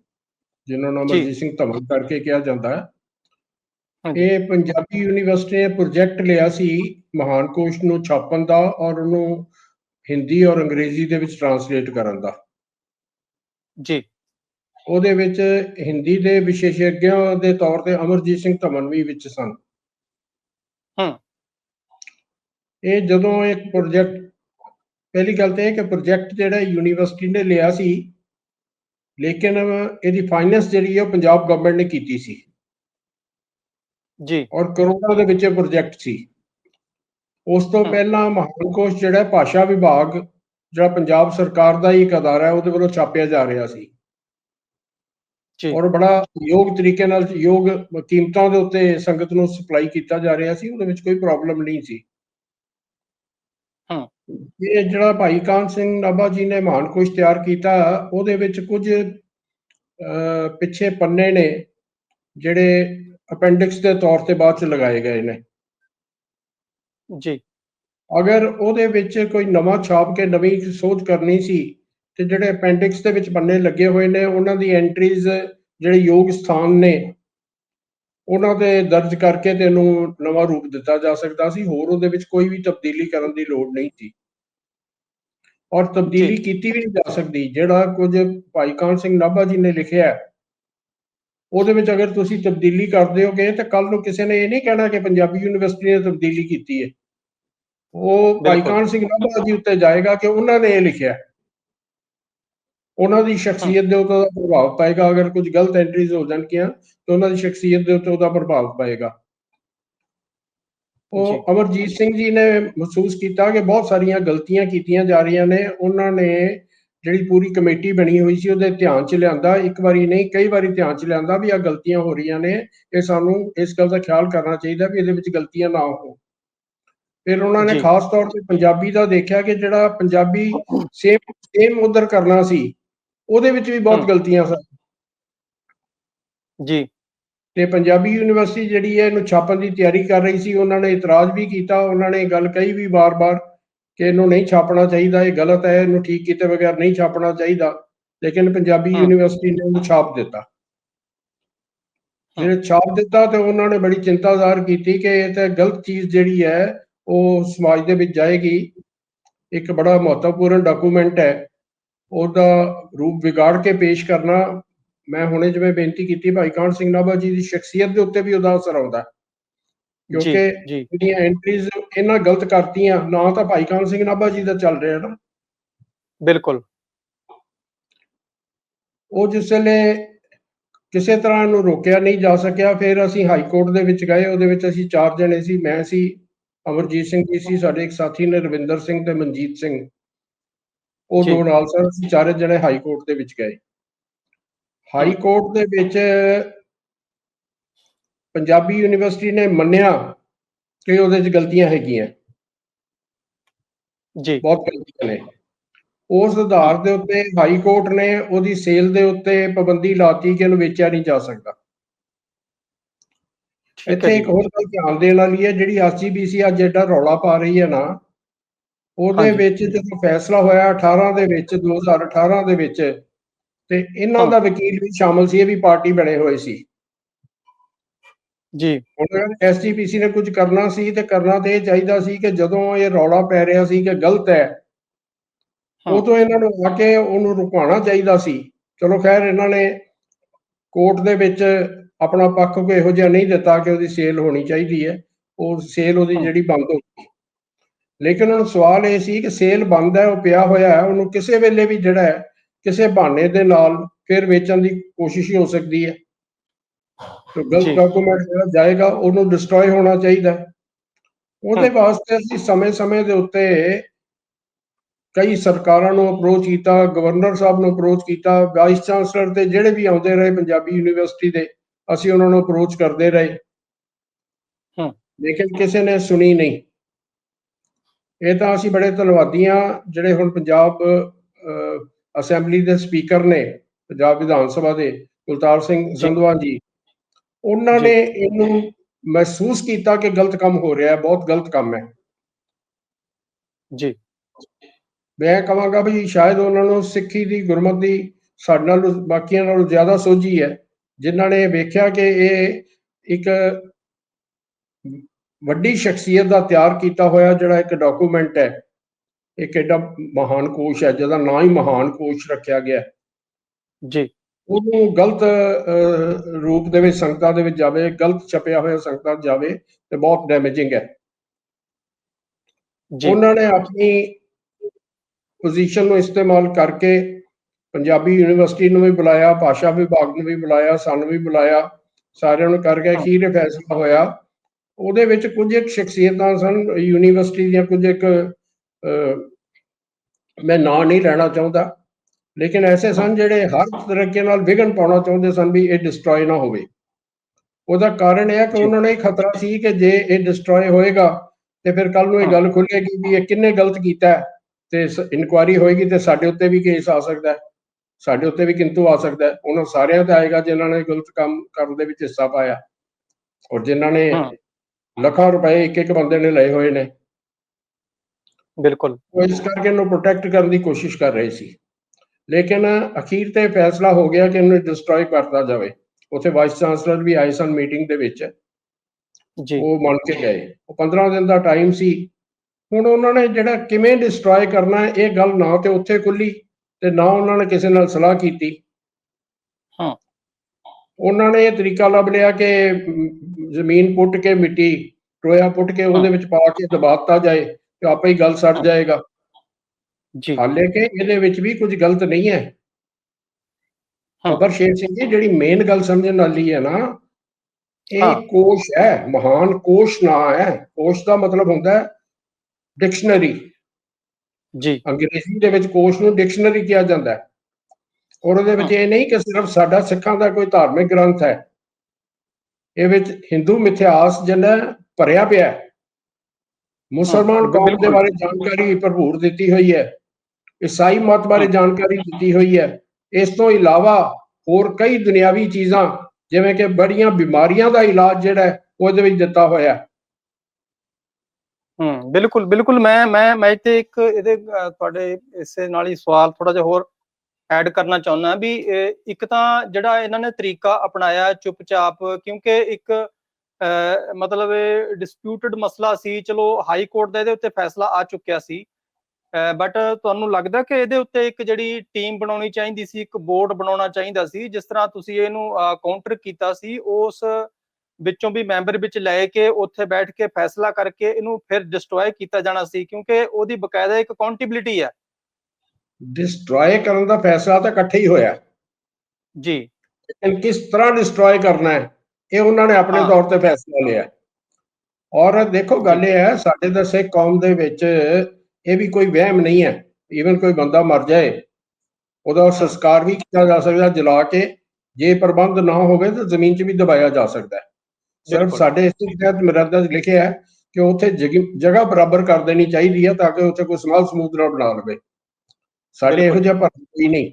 ਜਿਨ੍ਹਾਂ ਨੂੰ। ਅਮਰਜੀਤ ਸਿੰਘ ਧਵਨ ਕਰਕੇ ਕਿਹਾ ਜਾਂਦਾ ਹੈ। ਇਹ ਪੰਜਾਬੀ ਯੂਨੀਵਰਸਿਟੀ ਨੇ ਪ੍ਰੋਜੈਕਟ ਲਿਆ ਸੀ ਮਹਾਨ ਕੋਸ਼ ਨੂੰ ਛਾਪਣ ਦਾ ਔਰ ਉਹਨੂੰ ਹਿੰਦੀ ਔਰ ਅੰਗਰੇਜ਼ੀ ਦੇ ਵਿੱਚ ਟਰਾਂਸਲੇਟ ਕਰਨ ਦਾ। ਜੀ। ਉਹਦੇ ਵਿੱਚ ਹਿੰਦੀ ਦੇ ਵਿਸ਼ੇਸ਼জ্ञ ਦੇ ਤੌਰ ਤੇ ਅਮਰਜੀਤ ਸਿੰਘ ਧਵਨ ਵੀ ਵਿੱਚ ਸਨ। ਹਮ। ਇਹ ਜਦੋਂ ਇੱਕ ਪ੍ਰੋਜੈਕਟ ਪਹਿਲੀ ਗੱਲ ਤਾਂ ਇਹ ਕਿ ਪ੍ਰੋਜੈਕਟ ਜਿਹੜਾ ਯੂਨੀਵਰਸਿਟੀ ਨੇ ਲਿਆ ਸੀ ਲੇਕਿਨ ਇਹਦੀ ਫਾਈਨੈਂਸ ਜਿਹੜੀ ਹੈ ਉਹ ਪੰਜਾਬ ਗਵਰਨਮੈਂਟ ਨੇ ਕੀਤੀ ਸੀ। ਜੀ। ਔਰ ਕਰੋੜਾਂ ਦੇ ਵਿੱਚ ਇਹ ਪ੍ਰੋਜੈਕਟ ਸੀ। ਉਸ ਤੋਂ। ਪਹਿਲਾਂ ਮਹਾਨ ਕੋਸ਼ ਜਿਹੜਾ ਹੈ, ਭਾਸ਼ਾ ਵਿਭਾਗ ਜਿਹੜਾ ਪੰਜਾਬ ਸਰਕਾਰ ਦਾ ਹੀ ਇੱਕ ਅਦਾਰਾ ਹੈ ਉਹਦੇ ਵੱਲੋਂ ਛਾਪਿਆ ਜਾ ਰਿਹਾ ਸੀ। ਔਰ ਬੜਾ ਯੋਗ ਤਰੀਕੇ ਨਾਲ ਯੋਗ ਕੀਮਤਾਂ ਦੇ ਉੱਤੇ ਸੰਗਤ ਨੂੰ ਸਪਲਾਈ ਕੀਤਾ ਜਾ ਰਿਹਾ ਸੀ ਉਹਦੇ ਵਿੱਚ ਕੋਈ ਪ੍ਰੋਬਲਮ ਨਹੀਂ ਸੀ। ਹਾਂ। ਇਹ ਜਿਹੜਾ ਭਾਈ ਕਾਨ ਸਿੰਘ ਨਾਭਾ ਜੀ ਨੇ ਮਹਾਨ ਕੋਸ਼ ਤਿਆਰ ਕੀਤਾ ਉਹਦੇ ਵਿੱਚ ਕੁਝ ਪਿੱਛੇ ਪੰਨੇ ਨੇ ਜਿਹੜੇ ਅਪੈਂਡਿਕਸ ਦੇ ਤੌਰ ਤੇ ਬਾਅਦ ਚ ਲਗਾਏ ਗਏ ਨੇ। ਜੀ। ਅਗਰ ਉਹਦੇ ਵਿੱਚ ਕੋਈ ਨਵਾਂ ਛਾਪ ਕੇ ਨਵੀਂ ਸੋਧ ਕਰਨੀ ਸੀ ਤੇ ਜਿਹੜੇ ਅਪੈਂਡਿਕਸ ਦੇ ਵਿੱਚ ਪੰਨੇ ਲੱਗੇ ਹੋਏ ਨੇ ਉਹਨਾਂ ਦੀ ਐਂਟਰੀਜ਼ ਜਿਹੜੇ ਯੋਗ ਸਥਾਨ ਨੇ ਉਹਨਾਂ ਤੇ ਦਰਜ ਕਰਕੇ ਤੇ ਇਹਨੂੰ ਨਵਾਂ ਰੂਪ ਦਿੱਤਾ ਜਾ ਸਕਦਾ ਸੀ ਹੋਰ ਉਹਦੇ ਵਿੱਚ ਕੋਈ ਵੀ ਤਬਦੀਲੀ ਕਰਨ ਦੀ ਲੋੜ ਨਹੀਂ ਸੀ ਔਰ ਤਬਦੀਲੀ। ਕੀਤੀ ਵੀ ਨਹੀਂ ਜਾ ਸਕਦੀ ਜਿਹੜਾ ਕੁਝ ਭਾਈ ਕਾਨ ਸਿੰਘ ਨਾਭਾ ਜੀ ਨੇ ਲਿਖਿਆ ਉਹਦੇ ਵਿੱਚ ਅਗਰ ਤੁਸੀਂ ਤਬਦੀਲੀ ਕਰਦੇ ਹੋਗੇ ਤਾਂ ਕੱਲ ਨੂੰ ਕਿਸੇ ਨੇ ਇਹ ਨਹੀਂ ਕਹਿਣਾ ਕਿ ਪੰਜਾਬੀ ਯੂਨੀਵਰਸਿਟੀ ਨੇ ਤਬਦੀਲੀ ਕੀਤੀ ਹੈ ਉਹ ਭਾਈ। ਕਾਨ ਸਿੰਘ ਨਾਭਾ ਜੀ ਉੱਤੇ ਜਾਏਗਾ ਕਿ ਉਹਨਾਂ ਨੇ ਇਹ ਲਿਖਿਆ। ਉਹਨਾਂ ਦੀ ਸ਼ਖਸੀਅਤ ਦੇ ਉੱਤੇ ਉਹਦਾ ਪ੍ਰਭਾਵ ਪਏਗਾ ਅਗਰ ਕੁਝ ਗਲਤ ਐਂਟਰੀਜ਼ ਹੋ ਜਾਣਗੀਆਂ ਤਾਂ ਉਹਨਾਂ ਦੀ ਸ਼ਖਸੀਅਤ ਦੇ ਉੱਤੇ ਉਹਦਾ ਪ੍ਰਭਾਵ ਪਏਗਾ। ਉਹ ਅਮਰਜੀਤ ਸਿੰਘ ਜੀ ਨੇ ਮਹਿਸੂਸ ਕੀਤਾ ਕਿ ਬਹੁਤ ਸਾਰੀਆਂ ਗਲਤੀਆਂ ਕੀਤੀਆਂ ਜਾ ਰਹੀਆਂ ਨੇ ਉਹਨਾਂ ਨੇ ਜਿਹੜੀ ਪੂਰੀ ਕਮੇਟੀ ਬਣੀ ਹੋਈ ਸੀ ਉਹਦੇ ਧਿਆਨ 'ਚ ਲਿਆਂਦਾ ਇੱਕ ਵਾਰੀ ਨਹੀਂ ਕਈ ਵਾਰੀ ਧਿਆਨ 'ਚ ਲਿਆਂਦਾ ਵੀ ਆ ਗਲਤੀਆਂ ਹੋ ਰਹੀਆਂ ਨੇ ਇਹ ਸਾਨੂੰ ਇਸ ਗੱਲ ਦਾ ਖਿਆਲ ਕਰਨਾ ਚਾਹੀਦਾ ਵੀ ਇਹਦੇ ਵਿੱਚ ਗਲਤੀਆਂ ਨਾ ਹੋਣ ਫਿਰ ਉਹਨਾਂ ਨੇ। ਖਾਸ ਤੌਰ ਤੇ ਪੰਜਾਬੀ ਦਾ ਦੇਖਿਆ ਕਿ ਜਿਹੜਾ ਪੰਜਾਬੀ ਸੇਮ ਸੇਮ ਉਧਰ ਕਰਨਾ ਸੀ ਉਹਦੇ ਵਿੱਚ ਵੀ ਬਹੁਤ। ਗਲਤੀਆਂ ਸਨ। ਜੀ। ਤੇ ਪੰਜਾਬੀ ਯੂਨੀਵਰਸਿਟੀ ਜਿਹੜੀ ਹੈ ਇਹਨੂੰ ਛਾਪਣ ਦੀ ਤਿਆਰੀ ਕਰ ਰਹੀ ਸੀ। ਉਹਨਾਂ ਨੇ ਇਤਰਾਜ਼ ਵੀ ਕੀਤਾ। ਉਹਨਾਂ ਨੇ ਗੱਲ ਕਹੀ ਵੀ ਬਾਰ-ਬਾਰ ਕਿ ਇਹਨੂੰ ਨਹੀਂ ਛਾਪਣਾ ਚਾਹੀਦਾ। ਇਹ ਗਲਤ ਹੈ। ਇਹਨੂੰ ਠੀਕ ਕੀਤੇ ਬਗੈਰ ਨਹੀਂ ਛਾਪਣਾ ਚਾਹੀਦਾ। ਲੇਕਿਨ ਪੰਜਾਬੀ। ਯੂਨੀਵਰਸਿਟੀ ਨੇ ਉਹਨੂੰ ਛਾਪ ਦਿੱਤਾ। ਜਿਹੜੇ ਛਾਪ ਦਿੱਤਾ ਤੇ ਉਹਨਾਂ ਨੇ ਬੜੀ ਚਿੰਤਾ ਜ਼ਾਹਰ ਕੀਤੀ ਕਿ ਇਹ ਤਾਂ ਗਲਤ ਚੀਜ਼ ਜਿਹੜੀ ਹੈ ਉਹ ਸਮਾਜ ਦੇ ਵਿੱਚ ਜਾਏਗੀ। ਇੱਕ ਬੜਾ ਮਹੱਤਵਪੂਰਨ ਡਾਕੂਮੈਂਟ ਹੈ। ਉਹਦਾ ਰੂਪ ਵਿਗਾੜ ਕੇ ਪੇਸ਼ ਕਰਨਾ ਮੈਂ ਹੁਣੇ ਜਿਵੇਂ ਬੇਨਤੀ ਕੀਤੀ ਭਾਈ ਕਾਨ ਸਿੰਘ ਨਾਭਾ ਜੀ ਦੀ ਸ਼ਖਸੀਅਤ ਦੇ ਉੱਤੇ ਵੀ ਉਹਦਾ ਅਸਰ ਆਉਂਦਾ ਕਿਉਂਕਿ ਜਿਹੜੀਆਂ ਐਂਟਰੀਜ਼ ਇਹਨਾਂ ਗਲਤ ਕਰਤੀਆਂ ਨਾ ਤਾਂ ਭਾਈ ਕਾਨ ਸਿੰਘ ਨਾਭਾ ਜੀ ਦਾ ਚੱਲ ਰਿਹਾ ਨਾ। ਬਿਲਕੁਲ। ਉਹ ਜਿਸ ਵੇਲੇ ਕਿਸੇ ਤਰ੍ਹਾਂ ਇਹਨੂੰ ਰੋਕਿਆ ਨਹੀਂ ਜਾ ਸਕਿਆ ਫਿਰ ਅਸੀਂ ਹਾਈ ਕੋਰਟ ਦੇ ਵਿੱਚ ਗਏ ਉਹਦੇ ਵਿੱਚ ਅਸੀਂ ਚਾਰ ਜਣੇ ਸੀ ਮੈਂ ਸੀ ਅਮਰਜੀਤ ਸਿੰਘ ਜੀ ਸੀ ਸਾਡੇ ਇੱਕ ਸਾਥੀ ਨੇ ਰਵਿੰਦਰ ਸਿੰਘ ਤੇ ਮਨਜੀਤ ਸਿੰਘ। ਉਹ। ਦੋ ਨਾਲ ਅਸੀਂ ਚਾਰੇ ਜਣੇ ਹਾਈ ਕੋਰਟ ਦੇ ਵਿੱਚ ਗਏ। ਹਾਈ ਕੋਰਟ ਦੇ ਵਿੱਚ ਪੰਜਾਬੀ ਯੂਨੀਵਰਸਿਟੀ ਨੇ ਮੰਨਿਆ ਕਿ ਉਹਦੇ 'ਚ ਗਲਤੀਆਂ ਹੈਗੀਆਂ। ਜੀ। ਬਹੁਤ ਗਲਤੀਆਂ ਨੇ। ਉਸ ਆਧਾਰ ਦੇ ਉੱਤੇ ਹਾਈ ਕੋਰਟ ਨੇ ਉਹਦੀ ਸੇਲ ਦੇ ਉੱਤੇ ਪਾਬੰਦੀ ਲਾਤੀ ਕਿ ਇਹਨੂੰ ਵੇਚਿਆ ਨਹੀਂ ਜਾ ਸਕਦਾ। ਇੱਥੇ ਇੱਕ ਹੋਰ ਗੱਲ ਧਿਆਨ ਦੇਣ ਵਾਲੀ ਹੈ ਜਿਹੜੀ ਐਸਜੀਬੀਸੀ ਅੱਜ ਐਡਾ ਰੌਲਾ ਪਾ ਰਹੀ ਹੈ ਨਾ ਉਹਦੇ। ਵਿੱਚ ਜਦੋਂ ਫੈਸਲਾ ਹੋਇਆ 18 ਦੇ ਵਿੱਚ 2018 ਦੇ ਵਿੱਚ ਤੇ ਇਹਨਾਂ। ਦਾ ਵਕੀਲ ਵੀ ਸ਼ਾਮਲ ਸੀ ਇਹ ਵੀ ਪਾਰਟੀ ਬਣੇ ਹੋਏ ਸੀ ਜੀ ਹੁਣ ਐਸਜੀਪੀਸੀ ਨੇ ਕੁਝ ਕਰਨਾ ਸੀ ਤੇ ਕਰਨਾ ਤੇ ਇਹ ਚਾਹੀਦਾ ਸੀ ਕਿ ਜਦੋਂ ਇਹ ਰੌਲਾ ਪੈ ਰਿਹਾ ਸੀ ਕਿ ਗਲਤ ਹੈ ਹਾਂ। ਉਦੋਂ ਇਹਨਾਂ ਨੂੰ ਆ ਕੇ ਉਹਨੂੰ ਰੁਕਵਾਉਣਾ ਚਾਹੀਦਾ ਸੀ ਚਲੋ ਖੈਰ ਇਹਨਾਂ ਨੇ ਕੋਰਟ ਦੇ ਵਿੱਚ ਆਪਣਾ ਪੱਖ ਕੋਈ ਇਹੋ ਜਿਹਾ ਨਹੀਂ ਦਿੱਤਾ ਕਿ ਉਹਦੀ ਸੇਲ ਹੋਣੀ ਚਾਹੀਦੀ ਹੈ ਉਹ ਸੇਲ ਉਹਦੀ। ਜਿਹੜੀ ਬੰਦ ਹੋ ਗਈ ਲੇਕਿਨ ਹੁਣ ਸਵਾਲ ਇਹ ਸੀ ਕਿ ਸੇਲ ਬੰਦ ਹੈ ਉਹ ਪਿਆ ਹੋਇਆ ਹੈ ਉਹਨੂੰ ਕਿਸੇ ਵੇਲੇ ਵੀ ਜਿਹੜਾ ਹੈ ਕਿਸੇ ਬਹਾਨੇ ਦੇ ਨਾਲ ਫਿਰ ਵੇਚਣ ਦੀ ਕੋਸ਼ਿਸ਼ ਹੀ ਹੋ ਸਕਦੀ ਹੈ ਤੇ। ਗਲਤ ਡਾਕੂਮੈਂਟ ਜਿਹੜਾ ਜਾਏਗਾ ਉਹਨੂੰ ਡਿਸਟਰੋਏ ਹੋਣਾ ਚਾਹੀਦਾ ਹੈ। ਉਹਦੇ ਵਾਸਤੇ ਅਸੀਂ ਸਮੇਂ-ਸਮੇਂ ਦੇ ਉੱਤੇ ਕਈ ਸਰਕਾਰਾਂ ਨੂੰ ਅਪਰੋਚ ਕੀਤਾ ਗਵਰਨਰ ਸਾਹਿਬ ਨੂੰ ਅਪਰੋਚ ਕੀਤਾ ਵਾਈਸ ਚਾਂਸਲਰ ਤੇ ਜਿਹੜੇ ਵੀ ਆਉਂਦੇ ਰਹੇ ਪੰਜਾਬੀ ਯੂਨੀਵਰਸਿਟੀ ਦੇ ਅਸੀਂ ਉਹਨਾਂ ਨੂੰ ਅਪਰੋਚ ਕਰਦੇ ਰਹੇ ਹਮ। ਲੇਕਿਨ ਕਿਸੇ ਨੇ ਸੁਣੀ ਨਹੀਂ ਇਹ ਤਾਂ ਅਸੀਂ ਬੜੇ ਧੰਨਵਾਦੀ ਹਾਂ ਜਿਹੜੇ ਹੁਣ ਪੰਜਾਬ ਅਸੈਂਬਲੀ ਦੇ ਸਪੀਕਰ ਨੇ ਪੰਜਾਬ ਵਿਧਾਨ ਸਭਾ ਦੇ ਕੁਲਤਾਰ ਸਿੰਘ। ਸੰਧਵਾ ਜੀ ਉਹਨਾਂ। ਨੇ ਇਹਨੂੰ ਮਹਿਸੂਸ ਕੀਤਾ ਕਿ ਗਲਤ ਕੰਮ ਹੋ ਰਿਹਾ ਹੈ ਬਹੁਤ ਗਲਤ ਕੰਮ ਹੈ ਜੀ ਮੈਂ ਕਹਾਂਗਾ ਵੀ ਸ਼ਾਇਦ ਉਹਨਾਂ ਨੂੰ ਸਿੱਖੀ ਦੀ ਗੁਰਮਤਿ ਦੀ ਸਾਡੇ ਨਾਲੋਂ ਬਾਕੀਆਂ ਨਾਲੋਂ ਜ਼ਿਆਦਾ ਸੋਝੀ ਹੈ ਜਿਨ੍ਹਾਂ ਨੇ ਵੇਖਿਆ ਕਿ ਇਹ ਇੱਕ ਵੱਡੀ ਸ਼ਖਸੀਅਤ ਦਾ ਤਿਆਰ ਕੀਤਾ ਹੋਇਆ ਜਿਹੜਾ ਇੱਕ ਡਾਕੂਮੈਂਟ ਹੈ ਇੱਕ ਐਡਾ ਮਹਾਨ ਕੋਸ਼ ਹੈ ਜਿਹਦਾ ਨਾਂ ਹੀ ਮਹਾਨ ਕੋਸ਼ ਰੱਖਿਆ ਗਿਆ। ਜੀ। ਉਹਨੂੰ ਗਲਤ ਰੂਪ ਦੇ ਵਿੱਚ ਸੰਗਤਾਂ ਦੇ ਵਿੱਚ ਜਾਵੇ ਗਲਤ ਛਪਿਆ ਹੋਇਆ ਸੰਗਤਾਂ ਜਾਵੇ ਤੇ ਬਹੁਤ ਡੈਮੇਜਿੰਗ ਹੈ। ਜੀ। ਉਹਨਾਂ ਨੇ ਆਪਣੀ ਪੋਜੀਸ਼ਨ ਨੂੰ ਇਸਤੇਮਾਲ ਕਰਕੇ ਪੰਜਾਬੀ ਯੂਨੀਵਰਸਿਟੀ ਨੂੰ ਵੀ ਬੁਲਾਇਆ ਭਾਸ਼ਾ ਵਿਭਾਗ ਨੂੰ ਵੀ ਬੁਲਾਇਆ ਸਾਨੂੰ ਵੀ ਬੁਲਾਇਆ ਸਾਰਿਆਂ ਨੂੰ ਕਰਕੇ ਅਖੀਰ ਇਹ ਫੈਸਲਾ ਹੋਇਆ ਉਹਦੇ ਵਿੱਚ ਕੁਝ ਇੱਕ ਸ਼ਖਸੀਅਤਾਂ ਸਨ ਯੂਨੀਵਰਸਿਟੀ ਦੀਆਂ ਕੁਝ ਇੱਕ ਮੈਂ ਨਾਂ ਨਹੀਂ ਲੈਣਾ ਚਾਹੁੰਦਾ ਲੇਕਿਨ ਐਸੇ ਸਨ ਜਿਹੜੇ ਹਰ ਤਰੀਕੇ ਨਾਲ ਵਿਘਨ ਪਾਉਣਾ ਚਾਹੁੰਦੇ ਸਨ ਵੀ ਇਹ ਡਿਸਟਰੋਏ ਨਾ ਹੋਵੇ ਉਹਦਾ ਕਾਰਨ ਇਹ ਹੈ ਕਿ। ਉਹਨਾਂ ਨੂੰ ਇਹ ਖਤਰਾ ਸੀ ਕਿ ਜੇ ਇਹ ਡਿਸਟਰੋਏ ਹੋਏਗਾ ਤੇ ਫਿਰ ਕੱਲ ਨੂੰ ਇਹ। ਗੱਲ ਖੁੱਲੇਗੀ ਵੀ ਇਹ ਕਿੰਨੇ ਗਲਤ ਕੀਤਾ ਤੇ ਇਨਕੁਆਇਰੀ ਹੋਏਗੀ ਤੇ ਸਾਡੇ ਉੱਤੇ ਵੀ ਕੇਸ ਆ ਸਕਦਾ ਸਾਡੇ ਉੱਤੇ ਵੀ ਕਿੰਤੂ ਆ ਸਕਦਾ ਉਹਨਾਂ ਸਾਰਿਆਂ ਤੇ ਆਏਗਾ ਜਿਨ੍ਹਾਂ ਨੇ ਗਲਤ ਕੰਮ ਕਰਨ ਦੇ ਵਿੱਚ ਹਿੱਸਾ ਪਾਇਆ ਔਰ ਜਿਨ੍ਹਾਂ ਨੇ। ਲੱਖਾਂ ਰੁਪਏ ਇੱਕ ਇੱਕ ਬੰਦੇ ਨੇ ਲਏ ਹੋਏ ਨੇ। ਬਿਲਕੁਲ। ਉਹ ਇਸ ਕਰਕੇ ਇਹਨੂੰ ਪ੍ਰੋਟੈਕਟ ਕਰਨ ਦੀ ਕੋਸ਼ਿਸ਼ ਕਰ ਰਹੇ ਸੀ। ਲੇਕਿਨ ਅਖੀਰ ਤੇ ਫੈਸਲਾ ਹੋ ਗਿਆ ਕਿ ਇਹਨੂੰ ਡਿਸਟਰੋਏ ਕਰਤਾ ਜਾਵੇ। ਉੱਥੇ ਵਾਈਸ ਚਾਂਸਲਰ ਵੀ ਆਏ ਸਨ ਮੀਟਿੰਗ ਦੇ ਵਿੱਚ। ਜੀ। ਉਹ ਮੰਨ ਕੇ ਗਏ। ਉਹ 15 ਦਿਨ ਦਾ ਟਾਈਮ ਸੀ। ਹੁਣ ਉਹਨਾਂ ਨੇ ਜਿਹੜਾ ਕਿਵੇਂ ਡਿਸਟਰੋਏ ਕਰਨਾ ਹੈ, ਇਹ ਗੱਲ ਨਾ ਤੇ ਉੱਥੇ ਖੁੱਲੀ ਤੇ ਨਾ ਉਹਨਾਂ ਨੇ ਕਿਸੇ ਨਾਲ ਸਲਾਹ ਕੀਤੀ। ਹਾਂ। ਉਹਨਾਂ ਨੇ ਇਹ ਤਰੀਕਾ ਲੱਭ ਲਿਆ ਕਿ ਜ਼ਮੀਨ ਪੁੱਟ ਕੇ ਮਿੱਟੀ ਟੋਇਆ ਪੁੱਟ ਕੇ ਉਹਦੇ ਵਿੱਚ ਪਾ ਕੇ ਦਬਾਤਾ ਜਾਏ ਤੇ ਆਪੇ ਹੀ ਗੱਲ ਸੜ। ਜਾਏਗਾ ਜੀ ਹਾਲੇ ਕਿ ਇਹਦੇ ਵਿੱਚ ਵੀ ਕੁਝ ਗਲਤ ਨਹੀਂ ਹੈ ਹਾਂ। ਪਰ ਸ਼ੇਰ ਸਿੰਘ ਜੀ ਜਿਹੜੀ ਮੇਨ ਗੱਲ ਸਮਝਣ ਵਾਲੀ ਹੈ ਨਾ ਇਹ। ਕੋਸ਼ ਹੈ ਮਹਾਨ ਕੋਸ਼ ਨਾ ਹੈ ਕੋਸ਼ ਦਾ ਮਤਲਬ ਹੁੰਦਾ ਹੈ ਡਿਕਸ਼ਨਰੀ ਜੀ ਅੰਗਰੇਜ਼ੀ ਦੇ ਵਿੱਚ ਕੋਸ਼ ਨੂੰ ਡਿਕਸ਼ਨਰੀ ਕਿਹਾ ਜਾਂਦਾ ਹੈ ਔਰ ਉਹਦੇ ਵਿੱਚ ਇਹ ਨਹੀਂ ਕਿ ਸਿਰਫ ਸਾਡਾ ਸਿੱਖਾਂ ਦਾ ਕੋਈ ਧਾਰਮਿਕ ਗ੍ਰੰਥ ਹੈ। ਇਹ ਵਿੱਚ ਹਿੰਦੂ ਮਿਥਿਹਾਸ ਜਿਹੜਾ ਭਰਿਆ ਪਿਆ ਹੈ। ਮੁਸਲਮਾਨ ਕੌਮ ਦੇ। ਬਾਰੇ ਜਾਣਕਾਰੀ ਭਰਪੂਰ ਦਿੱਤੀ ਹੋਈ ਹੈ। ਈਸਾਈ ਮਤ ਬਾਰੇ। ਜਾਣਕਾਰੀ ਦਿੱਤੀ ਹੋਈ ਹੈ। ਇਸ ਤੋਂ ਇਲਾਵਾ ਹੋਰ ਕਈ ਦੁਨਿਆਵੀ ਚੀਜ਼ਾਂ ਜਿਵੇਂ ਕਿ ਬੜੀਆਂ ਬਿਮਾਰੀਆਂ ਦਾ ਇਲਾਜ ਜਿਹੜਾ ਉਹਦੇ ਵਿੱਚ ਦਿੱਤਾ ਹੋਇਆ ਹੈ। ਹੂੰ ਬਿਲਕੁਲ ਬਿਲਕੁਲ। ਮੈਂ ਮੈਂ ਮੈਂ ਤੇ ਇੱਕ ਇਹਦੇ ਤੁਹਾਡੇ ਇਸੇ ਨਾਲ ਹੀ ਸਵਾਲ ਥੋੜਾ ਜਿਹਾ ਹੋਰ ਐਡ ਕਰਨਾ ਚਾਹੁੰਦਾ ਵੀ ਇੱਕ ਤਾਂ ਜਿਹੜਾ ਇਹਨਾਂ ਨੇ ਤਰੀਕਾ ਅਪਣਾਇਆ ਚੁੱਪਚਾਪ, ਕਿਉਂਕਿ ਇੱਕ ਮਤਲਬ ਡਿਸਪਿਊਟਡ ਮਸਲਾ ਸੀ, ਚਲੋ ਹਾਈ ਕੋਰਟ ਦਾ ਇਹਦੇ ਉੱਤੇ ਫੈਸਲਾ ਆ ਚੁੱਕਿਆ ਸੀ ਬਟ ਤੁਹਾਨੂੰ ਲੱਗਦਾ ਕਿ ਇਹਦੇ ਉੱਤੇ ਇੱਕ ਜਿਹੜੀ ਟੀਮ ਬਣਾਉਣੀ ਚਾਹੀਦੀ ਸੀ, ਇੱਕ ਬੋਰਡ ਬਣਾਉਣਾ ਚਾਹੀਦਾ ਸੀ, ਜਿਸ ਤਰ੍ਹਾਂ ਤੁਸੀਂ ਇਹਨੂੰ ਕਾਊਂਟਰ ਕੀਤਾ ਸੀ, ਉਸ ਵਿੱਚੋਂ ਵੀ ਮੈਂਬਰ ਵਿੱਚ ਲੈ ਕੇ ਉੱਥੇ ਬੈਠ ਕੇ ਫੈਸਲਾ ਕਰਕੇ ਇਹਨੂੰ ਫਿਰ ਡਿਸਟਰੋਏ ਕੀਤਾ ਜਾਣਾ ਸੀ, ਕਿਉਂਕਿ ਉਹਦੀ ਬਕਾਇਦਾ ਇੱਕ ਅਕਾਊਂਟੇਬਿਲਿਟੀ ਹੈ। ਡਿਸਟਰੋਏ ਕਰਨ ਦਾ ਫੈਸਲਾ ਤਾਂ ਇਕੱਠੇ ਹੀ ਹੋਇਆ। ਜੀ। ਲੇਕਿਨ ਕਿਸ ਤਰ੍ਹਾਂ ਡਿਸਟਰੋਏ ਕਰਨਾ ਹੈ ਇਹ ਉਹਨਾਂ ਨੇ ਆਪਣੇ। ਤੌਰ ਤੇ ਫੈਸਲਾ ਲਿਆ। ਔਰ ਦੇਖੋ ਗੱਲ ਇਹ ਹੈ ਸਾਡੇ ਦਾ ਸਿੱਖ ਕੌਮ ਦੇ ਵਿੱਚ ਇਹ ਵੀ ਕੋਈ ਵਹਿਮ ਨਹੀਂ ਹੈ। ਈਵਨ ਕੋਈ ਬੰਦਾ ਮਰ ਜਾਏ ਉਹਦਾ ਸੰਸਕਾਰ ਵੀ ਕੀਤਾ ਜਾ ਸਕਦਾ ਜਲਾ ਕੇ। ਜੇ ਪ੍ਰਬੰਧ ਨਾ ਹੋਵੇ ਤਾਂ ਜ਼ਮੀਨ 'ਚ ਵੀ ਦਬਾਇਆ ਜਾ ਸਕਦਾ ਹੈ। ਸਿਰਫ। ਸਾਡੇ ਇਸ ਤਹਿਤ ਮਰਆਦਾ 'ਚ ਲਿਖਿਆ ਹੈ ਕਿ ਉੱਥੇ ਜਗੀ- ਜਗ੍ਹਾ ਬਰਾਬਰ ਕਰ ਦੇਣੀ ਚਾਹੀਦੀ ਹੈ ਤਾਂ ਕਿ ਉੱਥੇ ਕੋਈ ਸਮਾਲ ਸਮੂਦ ਨਾਲ ਬਣਾ ਲਵੇ। ਸਾਡੇ ਇਹੋ। ਜਿਹਾ ਭਰਮ ਕੋਈ ਨਹੀਂ।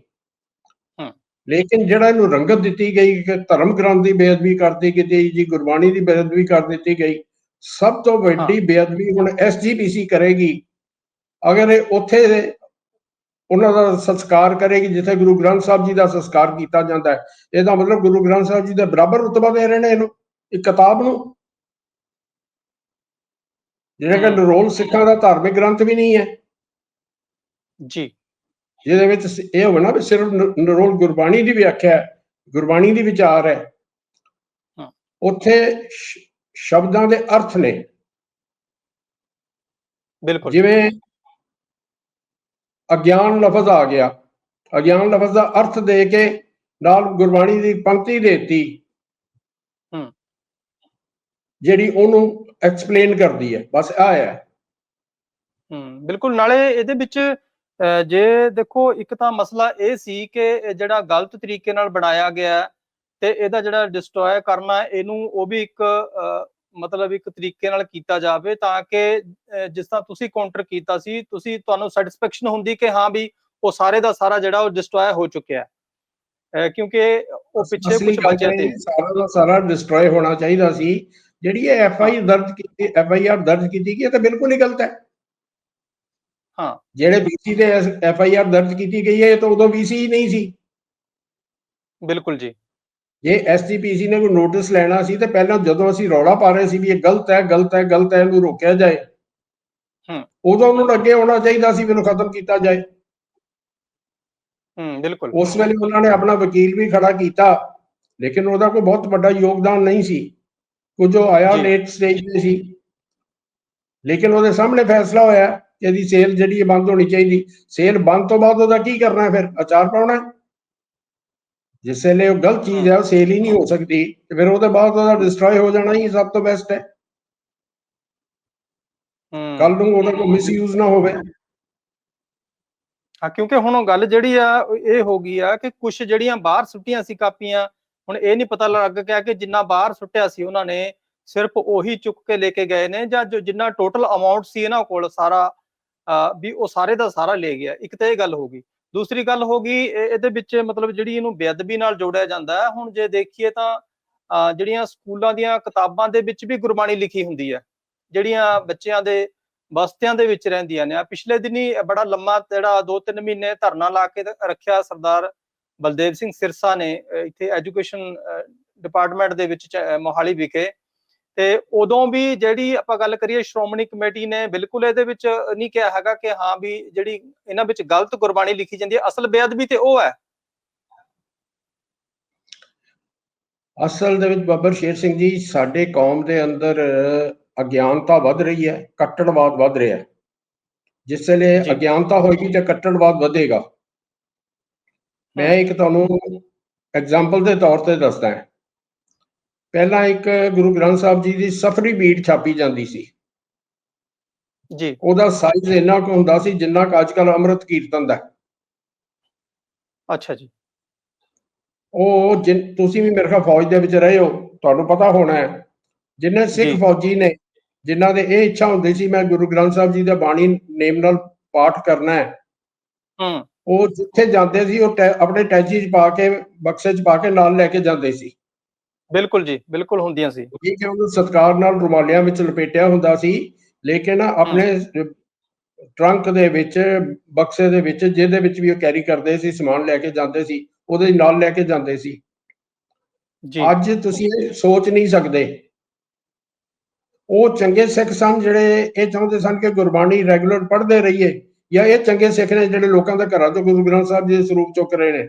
ਲੇਕਿਨ ਜਿਹੜਾ ਇਹਨੂੰ ਰੰਗਤ ਦਿੱਤੀ ਗਈ ਕਿ ਧਰਮ ਗ੍ਰੰਥ ਦੀ ਬੇਅਦਬੀ ਕਰਤੀ ਗਈ ਜੀ ਗੁਰਬਾਣੀ ਦੀ ਬੇਅਦਬੀ ਕਰ ਦਿੱਤੀ ਗਈ ਸਭ ਤੋਂ ਵੱਡੀ ਬੇਅਦਬੀ ਹੁਣ ਐਸਜੀਪੀਸੀ ਕਰੇਗੀ ਅਗਰ ਇਹ ਉੱਥੇ ਉਹਨਾਂ ਦਾ ਸੰਸਕਾਰ ਕਰੇਗੀ ਜਿੱਥੇ ਗੁਰੂ ਗ੍ਰੰਥ ਸਾਹਿਬ ਜੀ ਦਾ ਸੰਸਕਾਰ ਕੀਤਾ ਜਾਂਦਾ ਹੈ ਇਹਦਾ ਮਤਲਬ ਗੁਰੂ ਗ੍ਰੰਥ ਸਾਹਿਬ ਜੀ ਦੇ ਬਰਾਬਰ ਰੁਤਬਾ ਦੇ ਰਹੇ ਨੇ ਇਹਨੂੰ ਇੱਕ ਕਿਤਾਬ ਨੂੰ ਜਿਹੜਾ ਕਿ। ਨਰੋਲ ਸਿੱਖਾਂ ਦਾ ਧਾਰਮਿਕ ਗ੍ਰੰਥ ਵੀ ਨਹੀਂ ਹੈ ਜੀ ਜਿਹਦੇ ਵਿੱਚ ਇਹ ਹੋਵੇ ਨਾ ਵੀ ਸਿਰਫ ਨਰੋਲ ਗੁਰਬਾਣੀ ਦੀ ਵਿਆਖਿਆ ਹੈ ਗੁਰਬਾਣੀ ਦੀ ਵਿਚਾਰ ਹੈ। ਹਾਂ। ਉੱਥੇ ਸ਼ਬਦਾਂ ਦੇ ਅਰਥ ਨੇ। ਬਿਲਕੁਲ। ਜਿਵੇਂ ਅਗਿਆਨ ਲਫ਼ਜ਼ ਆ ਗਿਆ। ਅਗਿਆਨ ਲਫ਼ਜ਼ ਦਾ ਅਰਥ ਦੇ ਕੇ ਨਾਲ ਗੁਰਬਾਣੀ ਦੀ ਪੰਕਤੀ ਦੇਤੀ। ਹੂੰ। ਜਿਹੜੀ ਉਹਨੂੰ ਐਕਸਪਲੇਨ ਕਰਦੀ ਹੈ। ਬਸ ਆ ਹੈ। ਹੂੰ ਬਿਲਕੁਲ। ਨਾਲੇ ਇਹਦੇ ਵਿੱਚ ਜੇ ਦੇਖੋ ਇੱਕ ਤਾਂ ਮਸਲਾ ਇਹ ਸੀ ਕਿ ਜਿਹੜਾ ਗਲਤ ਤਰੀਕੇ ਨਾਲ ਬਣਾਇਆ ਗਿਆ ਤੇ ਇਹਦਾ ਜਿਹੜਾ ਡਿਸਟਰੋਏ ਕਰਨਾ ਇਹਨੂੰ ਉਹ ਵੀ ਇੱਕ ਮਤਲਬ ਇੱਕ ਤਰੀਕੇ ਨਾਲ ਕੀਤਾ ਜਾਵੇ ਤਾਂ ਕਿ ਜਿਸ ਤਰ੍ਹਾਂ ਤੁਸੀਂ ਕਾਊਂਟਰ ਕੀਤਾ ਸੀ ਤੁਸੀਂ ਤੁਹਾਨੂੰ ਸੈਟੀਸਫੈਕਸ਼ਨ ਹੁੰਦੀ ਕਿ ਹਾਂ ਵੀ ਉਹ ਸਾਰੇ ਦਾ ਸਾਰਾ ਜਿਹੜਾ ਉਹ ਡਿਸਟਰੋਏ ਹੋ ਚੁੱਕਿਆ ਹੈ। ਕਿਉਂਕਿ ਉਹ ਪਿੱਛੇ ਕੁਝ ਬਚਿਆ ਤੇ ਸਾਰਾ ਦਾ ਸਾਰਾ ਡਿਸਟਰੋਏ ਹੋਣਾ ਚਾਹੀਦਾ ਸੀ। ਜਿਹੜੀ ਇਹ ਐਫ ਆਈ ਦਰਜ ਕੀਤੀ ਐਫ ਆਈ ਆਰ ਦਰਜ ਕੀਤੀ ਗਈ ਇਹ ਤਾਂ ਬਿਲਕੁਲ ਹੀ ਗਲਤ ਹੈ। ਹਾਂ। ਜਿਹੜੇ ਬੀਸੀ ਦੇ ਐਫ ਆਈ ਆਰ ਦਰਜ ਕੀਤੀ ਗਈ ਹੈ ਇਹ ਤਾਂ ਉਦੋਂ ਬੀਸੀ ਹੀ ਨਹੀਂ ਸੀ ਬਿਲਕੁਲ ਜੀ ਜੇ ਐਸਜੀਪੀਸੀ ਨੇ ਕੋਈ ਨੋਟਿਸ ਲੈਣਾ ਸੀ ਤੇ ਪਹਿਲਾਂ ਜਦੋਂ ਅਸੀਂ ਰੌਲਾ ਪਾ ਰਹੇ ਸੀ ਵੀ ਇਹ ਗਲਤ ਹੈ ਗਲਤ ਹੈ ਗਲਤ ਹੈ ਇਹਨੂੰ ਰੋਕਿਆ ਜਾਏ ਹੂੰ। ਉਦੋਂ ਉਹਨੂੰ ਅੱਗੇ ਆਉਣਾ ਚਾਹੀਦਾ ਸੀ ਵੀ ਇਹਨੂੰ ਖਤਮ ਕੀਤਾ ਜਾਏ ਹੂੰ ਬਿਲਕੁਲ ਉਸ ਵੇਲੇ ਉਹਨਾਂ ਨੇ ਆਪਣਾ ਵਕੀਲ ਵੀ ਖੜਾ ਕੀਤਾ ਲੇਕਿਨ ਉਹਦਾ ਕੋਈ ਬਹੁਤ ਵੱਡਾ ਯੋਗਦਾਨ ਨਹੀਂ ਸੀ ਕੁਝ ਉਹ ਆਇਆ। ਲੇਟ ਸਟੇਜ ਤੇ ਸੀ ਲੇਕਿਨ ਉਹਦੇ ਸਾਹਮਣੇ ਫੈਸਲਾ ਹੋਇਆ ਇਹਦੀ ਸੇਲ ਜਿਹੜੀ ਹੈ ਬੰਦ ਹੋਣੀ ਚਾਹੀਦੀ। ਸੇਲ ਬੰਦ ਤੋਂ ਬਾਅਦ ਉਹਦਾ ਕੀ ਕਰਨਾ ਹੈ ਫਿਰ? ਅਚਾਰ ਪਾਉਣਾ ਜਿਸ ਵੇਲੇ ਉਹ ਗਲਤ ਚੀਜ਼ ਹੈ ਉਹ ਸੇਲ ਹੀ ਨਹੀਂ ਹੋ ਸਕਦੀ। ਤੇ ਫਿਰ ਉਹਦੇ ਬਾਅਦ ਉਹਦਾ ਡਿਸਟਰੋਏ ਹੋ ਜਾਣਾ ਹੀ ਸਭ ਤੋਂ ਬੈਸਟ ਹੈ। ਹੂੰ। ਕੱਲ ਨੂੰ ਉਹਦਾ ਕੋਈ ਮਿਸਯੂਜ਼ ਨਾ ਹੋਵੇ। ਹਾਂ ਕਿਉਂਕਿ ਹੁਣ ਉਹ ਗੱਲ ਜਿਹੜੀ ਆ ਇਹ ਹੋ ਗਈ ਆ ਕਿ ਕੁਝ ਜਿਹੜੀਆਂ ਬਾਹਰ ਸੁੱਟੀਆਂ ਸੀ ਕਾਪੀਆਂ ਹੁਣ ਇਹ ਨਹੀਂ ਪਤਾ ਲੱਗ ਗਿਆ ਕਿ ਜਿੰਨਾ ਬਾਹਰ ਸੁੱਟਿਆ ਸੀ ਉਹਨਾਂ ਨੇ ਸਿਰਫ ਉਹੀ ਚੁੱਕ ਕੇ ਲੈ ਕੇ ਗਏ ਨੇ ਜਾਂ ਜੋ ਜਿੰਨਾ ਟੋਟਲ ਅਮਾਉਂਟ ਸੀ ਇਹਨਾਂ ਕੋਲ ਸਾਰਾ ਵੀ ਉਹ ਸਾਰੇ ਦਾ ਸਾਰਾ ਲੈ ਗਿਆ। ਇੱਕ ਤਾਂ ਇਹ ਗੱਲ ਹੋ ਗਈ। ਦੂਸਰੀ ਗੱਲ ਹੋ ਗਈ ਇਹਦੇ ਵਿੱਚ ਮਤਲਬ ਜਿਹੜੀ ਇਹਨੂੰ ਬੇਅਦਬੀ ਨਾਲ ਜੋੜਿਆ ਜਾਂਦਾ ਹੈ, ਹੁਣ ਜੇ ਦੇਖੀਏ ਤਾਂ ਜਿਹੜੀਆਂ ਸਕੂਲਾਂ ਦੀਆਂ ਕਿਤਾਬਾਂ ਦੇ ਵਿੱਚ ਵੀ ਗੁਰਬਾਣੀ ਲਿਖੀ ਹੁੰਦੀ ਹੈ, ਜਿਹੜੀਆਂ ਬੱਚਿਆਂ ਦੇ ਬਸਤਿਆਂ ਦੇ ਵਿੱਚ ਰਹਿੰਦੀਆਂ ਨੇ। ਆ ਪਿਛਲੇ ਦਿਨੀ ਬੜਾ ਲੰਮਾ ਜਿਹੜਾ 2-3 ਮਹੀਨੇ ਧਰਨਾ ਲਾ ਕੇ ਰੱਖਿਆ ਸਰਦਾਰ ਬਲਦੇਵ ਸਿੰਘ ਸਿਰਸਾ ਨੇ ਇੱਥੇ ਐਜੂਕੇਸ਼ਨ ਡਿਪਾਰਟਮੈਂਟ ਦੇ ਵਿੱਚ ਮੋਹਾਲੀ ਵਿਖੇ। ਤੇ ਉਦੋਂ ਵੀ ਜਿਹੜੀ ਆਪਾਂ ਗੱਲ ਕਰੀਏ ਸ਼੍ਰੋਮਣੀ ਕਮੇਟੀ ਨੇ ਬਿਲਕੁਲ ਇਹਦੇ ਵਿੱਚ ਨਹੀਂ ਕਿਹਾ ਹੈਗਾ ਕਿ ਹਾਂ ਵੀ ਜਿਹੜੀ ਇਹਨਾਂ ਵਿੱਚ ਗਲਤ ਗੁਰਬਾਣੀ ਲਿਖੀ ਜਾਂਦੀ ਹੈ ਅਸਲ ਬੇਅਦਬੀ ਤੇ ਉਹ ਹੈ। ਅਸਲ ਦੇ ਵਿੱਚ ਬੱਬਰ ਸ਼ੇਰ ਸਿੰਘ ਜੀ ਸਾਡੇ ਕੌਮ ਦੇ ਅੰਦਰ ਅਗਿਆਨਤਾ ਵੱਧ ਰਹੀ ਹੈ ਕੱਟੜਵਾਦ ਵੱਧ ਰਿਹਾ ਹੈ। ਜਿਸ ਵੇਲੇ। ਅਗਿਆਨਤਾ ਹੋਏਗੀ ਤੇ ਕੱਟੜਵਾਦ ਵਧੇਗਾ। ਮੈਂ ਇੱਕ ਤੁਹਾਨੂੰ ਐਗਜ਼ਾਮਪਲ ਦੇ ਤੌਰ ਤੇ ਦੱਸਦਾ ਹਾਂ। ਪਹਿਲਾਂ ਇੱਕ ਗੁਰੂ ਗ੍ਰੰਥ ਸਾਹਿਬ ਜੀ ਦੀ ਸਫਰੀ ਬੀਟ ਛਾਪੀ ਜਾਂਦੀ ਸੀ। ਜੀ। ਉਹਦਾ ਸਾਈਜ਼ ਇੰਨਾ ਕੁ ਹੁੰਦਾ ਸੀ ਜਿੰਨਾ ਕੁ ਅੱਜ ਕੱਲ੍ਹ ਅੰਮ੍ਰਿਤ ਕੀਰਤਨ ਦਾ। ਅੱਛਾ ਜੀ। ਉਹ ਤੁਸੀਂ ਵੀ ਮੇਰੇ ਖਿਆਲ ਫੌਜ ਦੇ ਵਿੱਚ ਰਹੇ ਹੋ ਤੁਹਾਨੂੰ ਪਤਾ ਹੋਣਾ ਹੈ। ਜਿੰਨੇ ਸਿੱਖ। ਫੌਜੀ ਨੇ ਜਿਨ੍ਹਾਂ ਦੇ ਇਹ ਇੱਛਾ ਹੁੰਦੀ ਸੀ ਮੈਂ ਗੁਰੂ ਗ੍ਰੰਥ ਸਾਹਿਬ ਜੀ ਦਾ ਬਾਣੀ ਨੇਮ ਨਾਲ ਪਾਠ ਕਰਨਾ ਹੈ। ਹੂੰ। ਉਹ ਜਿੱਥੇ ਜਾਂਦੇ ਸੀ ਉਹ ਆਪਣੇ ਟੈਚੀ 'ਚ ਪਾ ਕੇ ਬਕਸੇ 'ਚ ਪਾ ਕੇ ਨਾਲ ਲੈ ਕੇ ਜਾਂਦੇ ਸੀ। ਬਿਲਕੁਲ ਜੀ ਬਿਲਕੁਲ ਹੁੰਦੀਆਂ ਸੀ। ਇਹ ਕਿ ਉਹਨੂੰ ਸਤਕਾਰ ਨਾਲ ਰੁਮਾਲਿਆਂ ਵਿੱਚ ਲਪੇਟਿਆ ਹੁੰਦਾ ਸੀ ਲੇਕਿਨ ਆਪਣੇ ਟਰੰਕ ਦੇ ਵਿੱਚ ਬਕਸੇ ਦੇ ਵਿੱਚ ਜਿਹਦੇ ਵਿੱਚ ਵੀ ਉਹ ਕੈਰੀ ਕਰਦੇ ਸੀ ਸਮਾਨ ਲੈ ਕੇ ਜਾਂਦੇ ਸੀ ਉਹਦੇ ਨਾਲ ਲੈ ਕੇ ਜਾਂਦੇ ਸੀ। ਜੀ। ਅੱਜ ਤੁਸੀਂ ਸੋਚ ਨਹੀਂ ਸਕਦੇ। ਉਹ ਚੰਗੇ ਸਿੱਖ ਸਨ ਜਿਹੜੇ ਇਹ ਚਾਹੁੰਦੇ ਸਨ ਕਿ ਗੁਰਬਾਣੀ ਰੈਗੂਲਰ ਪੜ੍ਹਦੇ ਰਹੀਏ ਜਾਂ ਇਹ ਚੰਗੇ ਸਿੱਖ ਨੇ ਜਿਹੜੇ ਲੋਕਾਂ ਦੇ ਘਰਾਂ ਤੋਂ ਗੁਰੂ ਗ੍ਰੰਥ ਸਾਹਿਬ ਜੀ ਦੇ ਸਰੂਪ ਚੁੱਕ ਰਹੇ ਨੇ।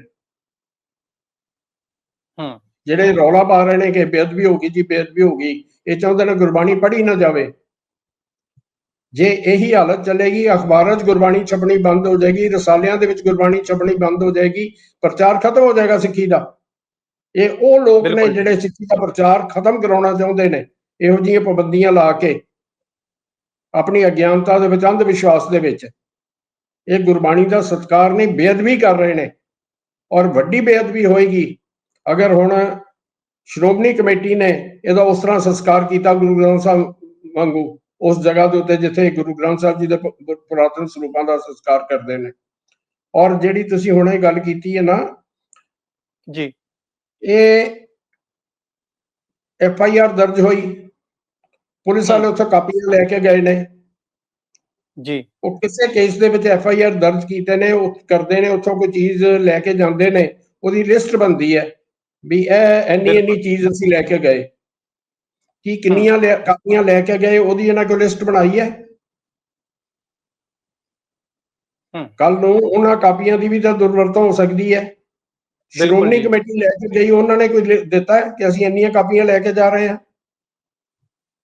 ਹੂੰ। ਜਿਹੜੇ ਰੌਲਾ ਪਾ ਰਹੇ ਨੇ ਕਿ ਬੇਅਦਬੀ ਹੋ ਗਈ ਜੀ ਬੇਅਦਬੀ ਹੋ ਗਈ ਇਹ ਚਾਹੁੰਦੇ ਨੇ ਗੁਰਬਾਣੀ ਪੜ੍ਹੀ ਨਾ ਜਾਵੇ। ਜੇ ਇਹੀ ਹਾਲਤ ਚੱਲੇਗੀ ਅਖਬਾਰਾਂ 'ਚ ਗੁਰਬਾਣੀ ਛਪਣੀ ਬੰਦ ਹੋ ਜਾਏਗੀ ਰਸਾਲਿਆਂ ਦੇ ਵਿੱਚ ਗੁਰਬਾਣੀ ਛਪਣੀ ਬੰਦ ਹੋ ਜਾਏਗੀ ਪ੍ਰਚਾਰ ਖਤਮ ਹੋ ਜਾਏਗਾ ਸਿੱਖੀ ਦਾ। ਇਹ ਉਹ ਲੋਕ ਨੇ। ਜਿਹੜੇ ਸਿੱਖੀ ਦਾ ਪ੍ਰਚਾਰ ਖਤਮ ਕਰਾਉਣਾ ਚਾਹੁੰਦੇ ਨੇ ਇਹੋ ਜਿਹੀਆਂ ਪਾਬੰਦੀਆਂ ਲਾ ਕੇ ਆਪਣੀ ਅਗਿਆਨਤਾ ਦੇ ਵਿੱਚ ਅੰਧ ਵਿਸ਼ਵਾਸ ਦੇ ਵਿੱਚ ਇਹ ਗੁਰਬਾਣੀ ਦਾ ਸਤਕਾਰ ਨਹੀਂ ਬੇਅਦਬੀ ਕਰ ਰਹੇ ਨੇ। ਔਰ ਵੱਡੀ ਬੇਅਦਬੀ ਹੋਏਗੀ ਅਗਰ ਹੁਣ ਸ਼੍ਰੋਮਣੀ ਕਮੇਟੀ ਨੇ ਇਹਦਾ ਉਸ ਤਰ੍ਹਾਂ ਸੰਸਕਾਰ ਕੀਤਾ ਗੁਰੂ ਗ੍ਰੰਥ ਸਾਹਿਬ ਵਾਂਗੂ ਉਸ ਜਗ੍ਹਾ ਦੇ ਉੱਤੇ ਜਿੱਥੇ ਗੁਰੂ ਗ੍ਰੰਥ ਸਾਹਿਬ ਜੀ ਦੇ ਪੁਰਾਤਨ ਸਰੂਪਾਂ ਦਾ ਸੰਸਕਾਰ ਕਰਦੇ ਨੇ। ਔਰ ਜਿਹੜੀ ਤੁਸੀਂ ਹੁਣੇ ਗੱਲ ਕੀਤੀ ਹੈ ਨਾ ਜੀ। ਇਹ ਐਫ ਆਈ ਆਰ ਦਰਜ ਹੋਈ। ਪੁਲਿਸ ਵਾਲੇ ਉੱਥੇ ਕਾਪੀਆਂ ਲੈ ਕੇ ਗਏ ਨੇ। ਜੀ। ਉਹ ਕਿਸੇ ਕੇਸ ਦੇ ਵਿੱਚ ਐਫ ਆਈ ਆਰ ਦਰਜ ਕੀਤੇ ਨੇ ਉਹ ਕਰਦੇ ਨੇ ਉੱਥੋਂ ਕੋਈ ਚੀਜ਼ ਲੈ ਕੇ ਜਾਂਦੇ ਨੇ ਉਹਦੀ ਲਿਸਟ ਬਣਦੀ ਹੈ। ਵੀ ਇਹ ਇੰਨੀ ਇੰਨੀ ਚੀਜ਼ ਅਸੀਂ ਲੈ ਕੇ ਗਏ। ਕੀ ਕਿੰਨੀਆਂ ਕਾਪੀਆਂ ਲੈ ਕੇ ਗਏ ਉਹਦੀ ਇਹਨਾਂ ਕੋਲ ਲਿਸਟ ਬਣਾਈ ਹੈ। ਹੂੰ। ਕੱਲ ਨੂੰ ਉਹਨਾਂ ਕਾਪੀਆਂ ਦੀ ਵੀ ਤਾਂ ਦੁਰਵਰਤੋਂ ਹੋ ਸਕਦੀ ਹੈ। ਸ਼੍ਰੋਮਣੀ। ਕਮੇਟੀ ਲੈ ਕੇ ਗਈ ਉਹਨਾਂ ਨੇ ਕੋਈ ਦਿੱਤਾ ਕਿ ਅਸੀਂ ਇੰਨੀਆਂ ਕਾਪੀਆਂ ਲੈ ਕੇ ਜਾ ਰਹੇ ਹਾਂ।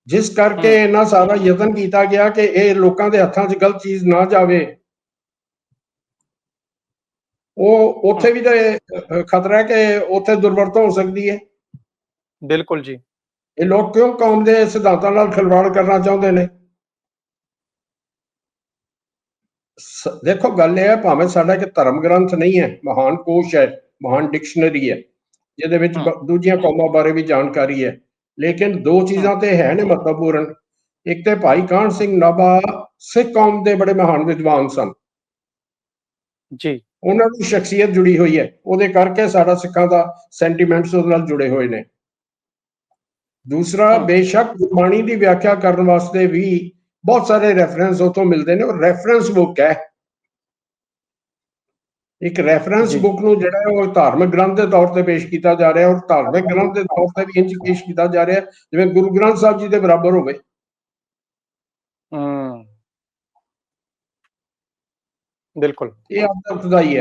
ਜਿਸ ਕਰਕੇ। ਇਹਨਾਂ ਸਾਰਾ ਯਤਨ ਕੀਤਾ ਗਿਆ ਕਿ ਇਹ ਲੋਕਾਂ ਦੇ ਹੱਥਾਂ 'ਚ ਗਲਤ ਚੀਜ਼ ਨਾ ਜਾਵੇ। ਉਹ ਉੱਥੇ ਵੀ ਤਾਂ ਖਤਰਾ ਹੈ ਕਿ ਉੱਥੇ ਦੁਰਵਰਤੋਂ ਹੋ ਸਕਦੀ ਹੈ। ਬਿਲਕੁਲ ਜੀ। ਇਹ ਲੋਕ ਕਿਉਂ ਕੌਮ ਦੇ ਸਿਧਾਂਤਾਂ ਨਾਲ ਖਿਲਵਾੜ ਕਰਨਾ ਚਾਹੁੰਦੇ ਨੇ? ਦੇਖੋ ਗੱਲ ਇਹ ਹੈ ਭਾਵੇਂ ਸਾਡਾ ਇੱਕ ਧਰਮ ਗ੍ਰੰਥ ਨਹੀਂ ਹੈ ਮਹਾਨ ਕੋਸ਼ ਹੈ ਮਹਾਨ ਡਿਕਸ਼ਨਰੀ ਹੈ ਜਿਹਦੇ ਵਿੱਚ ਦੂਜੀਆਂ ਕੌਮਾਂ ਬਾਰੇ ਵੀ ਜਾਣਕਾਰੀ ਹੈ। ਲੇਕਿਨ ਦੋ ਚੀਜ਼ਾਂ ਤੇ ਹੈ ਨੇ ਮਹੱਤਵਪੂਰਨ। ਇੱਕ ਤੇ ਭਾਈ ਕਾਹਨ ਸਿੰਘ ਨਾਭਾ ਸਿੱਖ ਕੌਮ ਦੇ ਬੜੇ ਮਹਾਨ ਵਿਦਵਾਨ ਸਨ। ਜੀ। ਉਹਨਾਂ ਦੀ ਸ਼ਖਸੀਅਤ ਜੁੜੀ ਹੋਈ ਹੈ। ਉਹਦੇ ਕਰਕੇ ਸਾਡਾ ਸਿੱਖਾਂ ਦਾ ਸੈਂਟੀਮੈਂਟਸ ਉਹਦੇ ਨਾਲ ਜੁੜੇ ਹੋਏ ਨੇ। ਦੂਸਰਾ ਹਾਂ। ਬੇਸ਼ੱਕ ਗੁਰਬਾਣੀ ਦੀ ਵਿਆਖਿਆ ਕਰਨ ਵਾਸਤੇ ਵੀ ਬਹੁਤ ਸਾਰੇ ਰੈਫਰੈਂਸ ਉਥੋਂ ਮਿਲਦੇ ਨੇ। ਉਹ ਰੈਫਰੈਂਸ ਬੁੱਕ ਹੈ। ਇੱਕ ਰੈਫਰੈਂਸ। ਬੁੱਕ ਨੂੰ ਜਿਹੜਾ ਹੈ ਉਹ ਧਾਰਮਿਕ ਗ੍ਰੰਥ ਦੇ ਤੌਰ ਤੇ ਪੇਸ਼ ਕੀਤਾ ਜਾ ਰਿਹਾ ਔਰ ਧਾਰਮਿਕ ਗ੍ਰੰਥ ਦੇ ਤੌਰ ਤੇ ਵੀ ਇੰਜ ਪੇਸ਼ ਕੀਤਾ ਜਾ ਰਿਹਾ ਜਿਵੇਂ ਗੁਰੂ ਗ੍ਰੰਥ ਸਾਹਿਬ ਜੀ ਦੇ ਬਰਾਬਰ ਹੋਵੇ। ਹਮ ਬਿਲਕੁਲ। ਇਹ ਆਦਤ ਦਾ ਹੀ।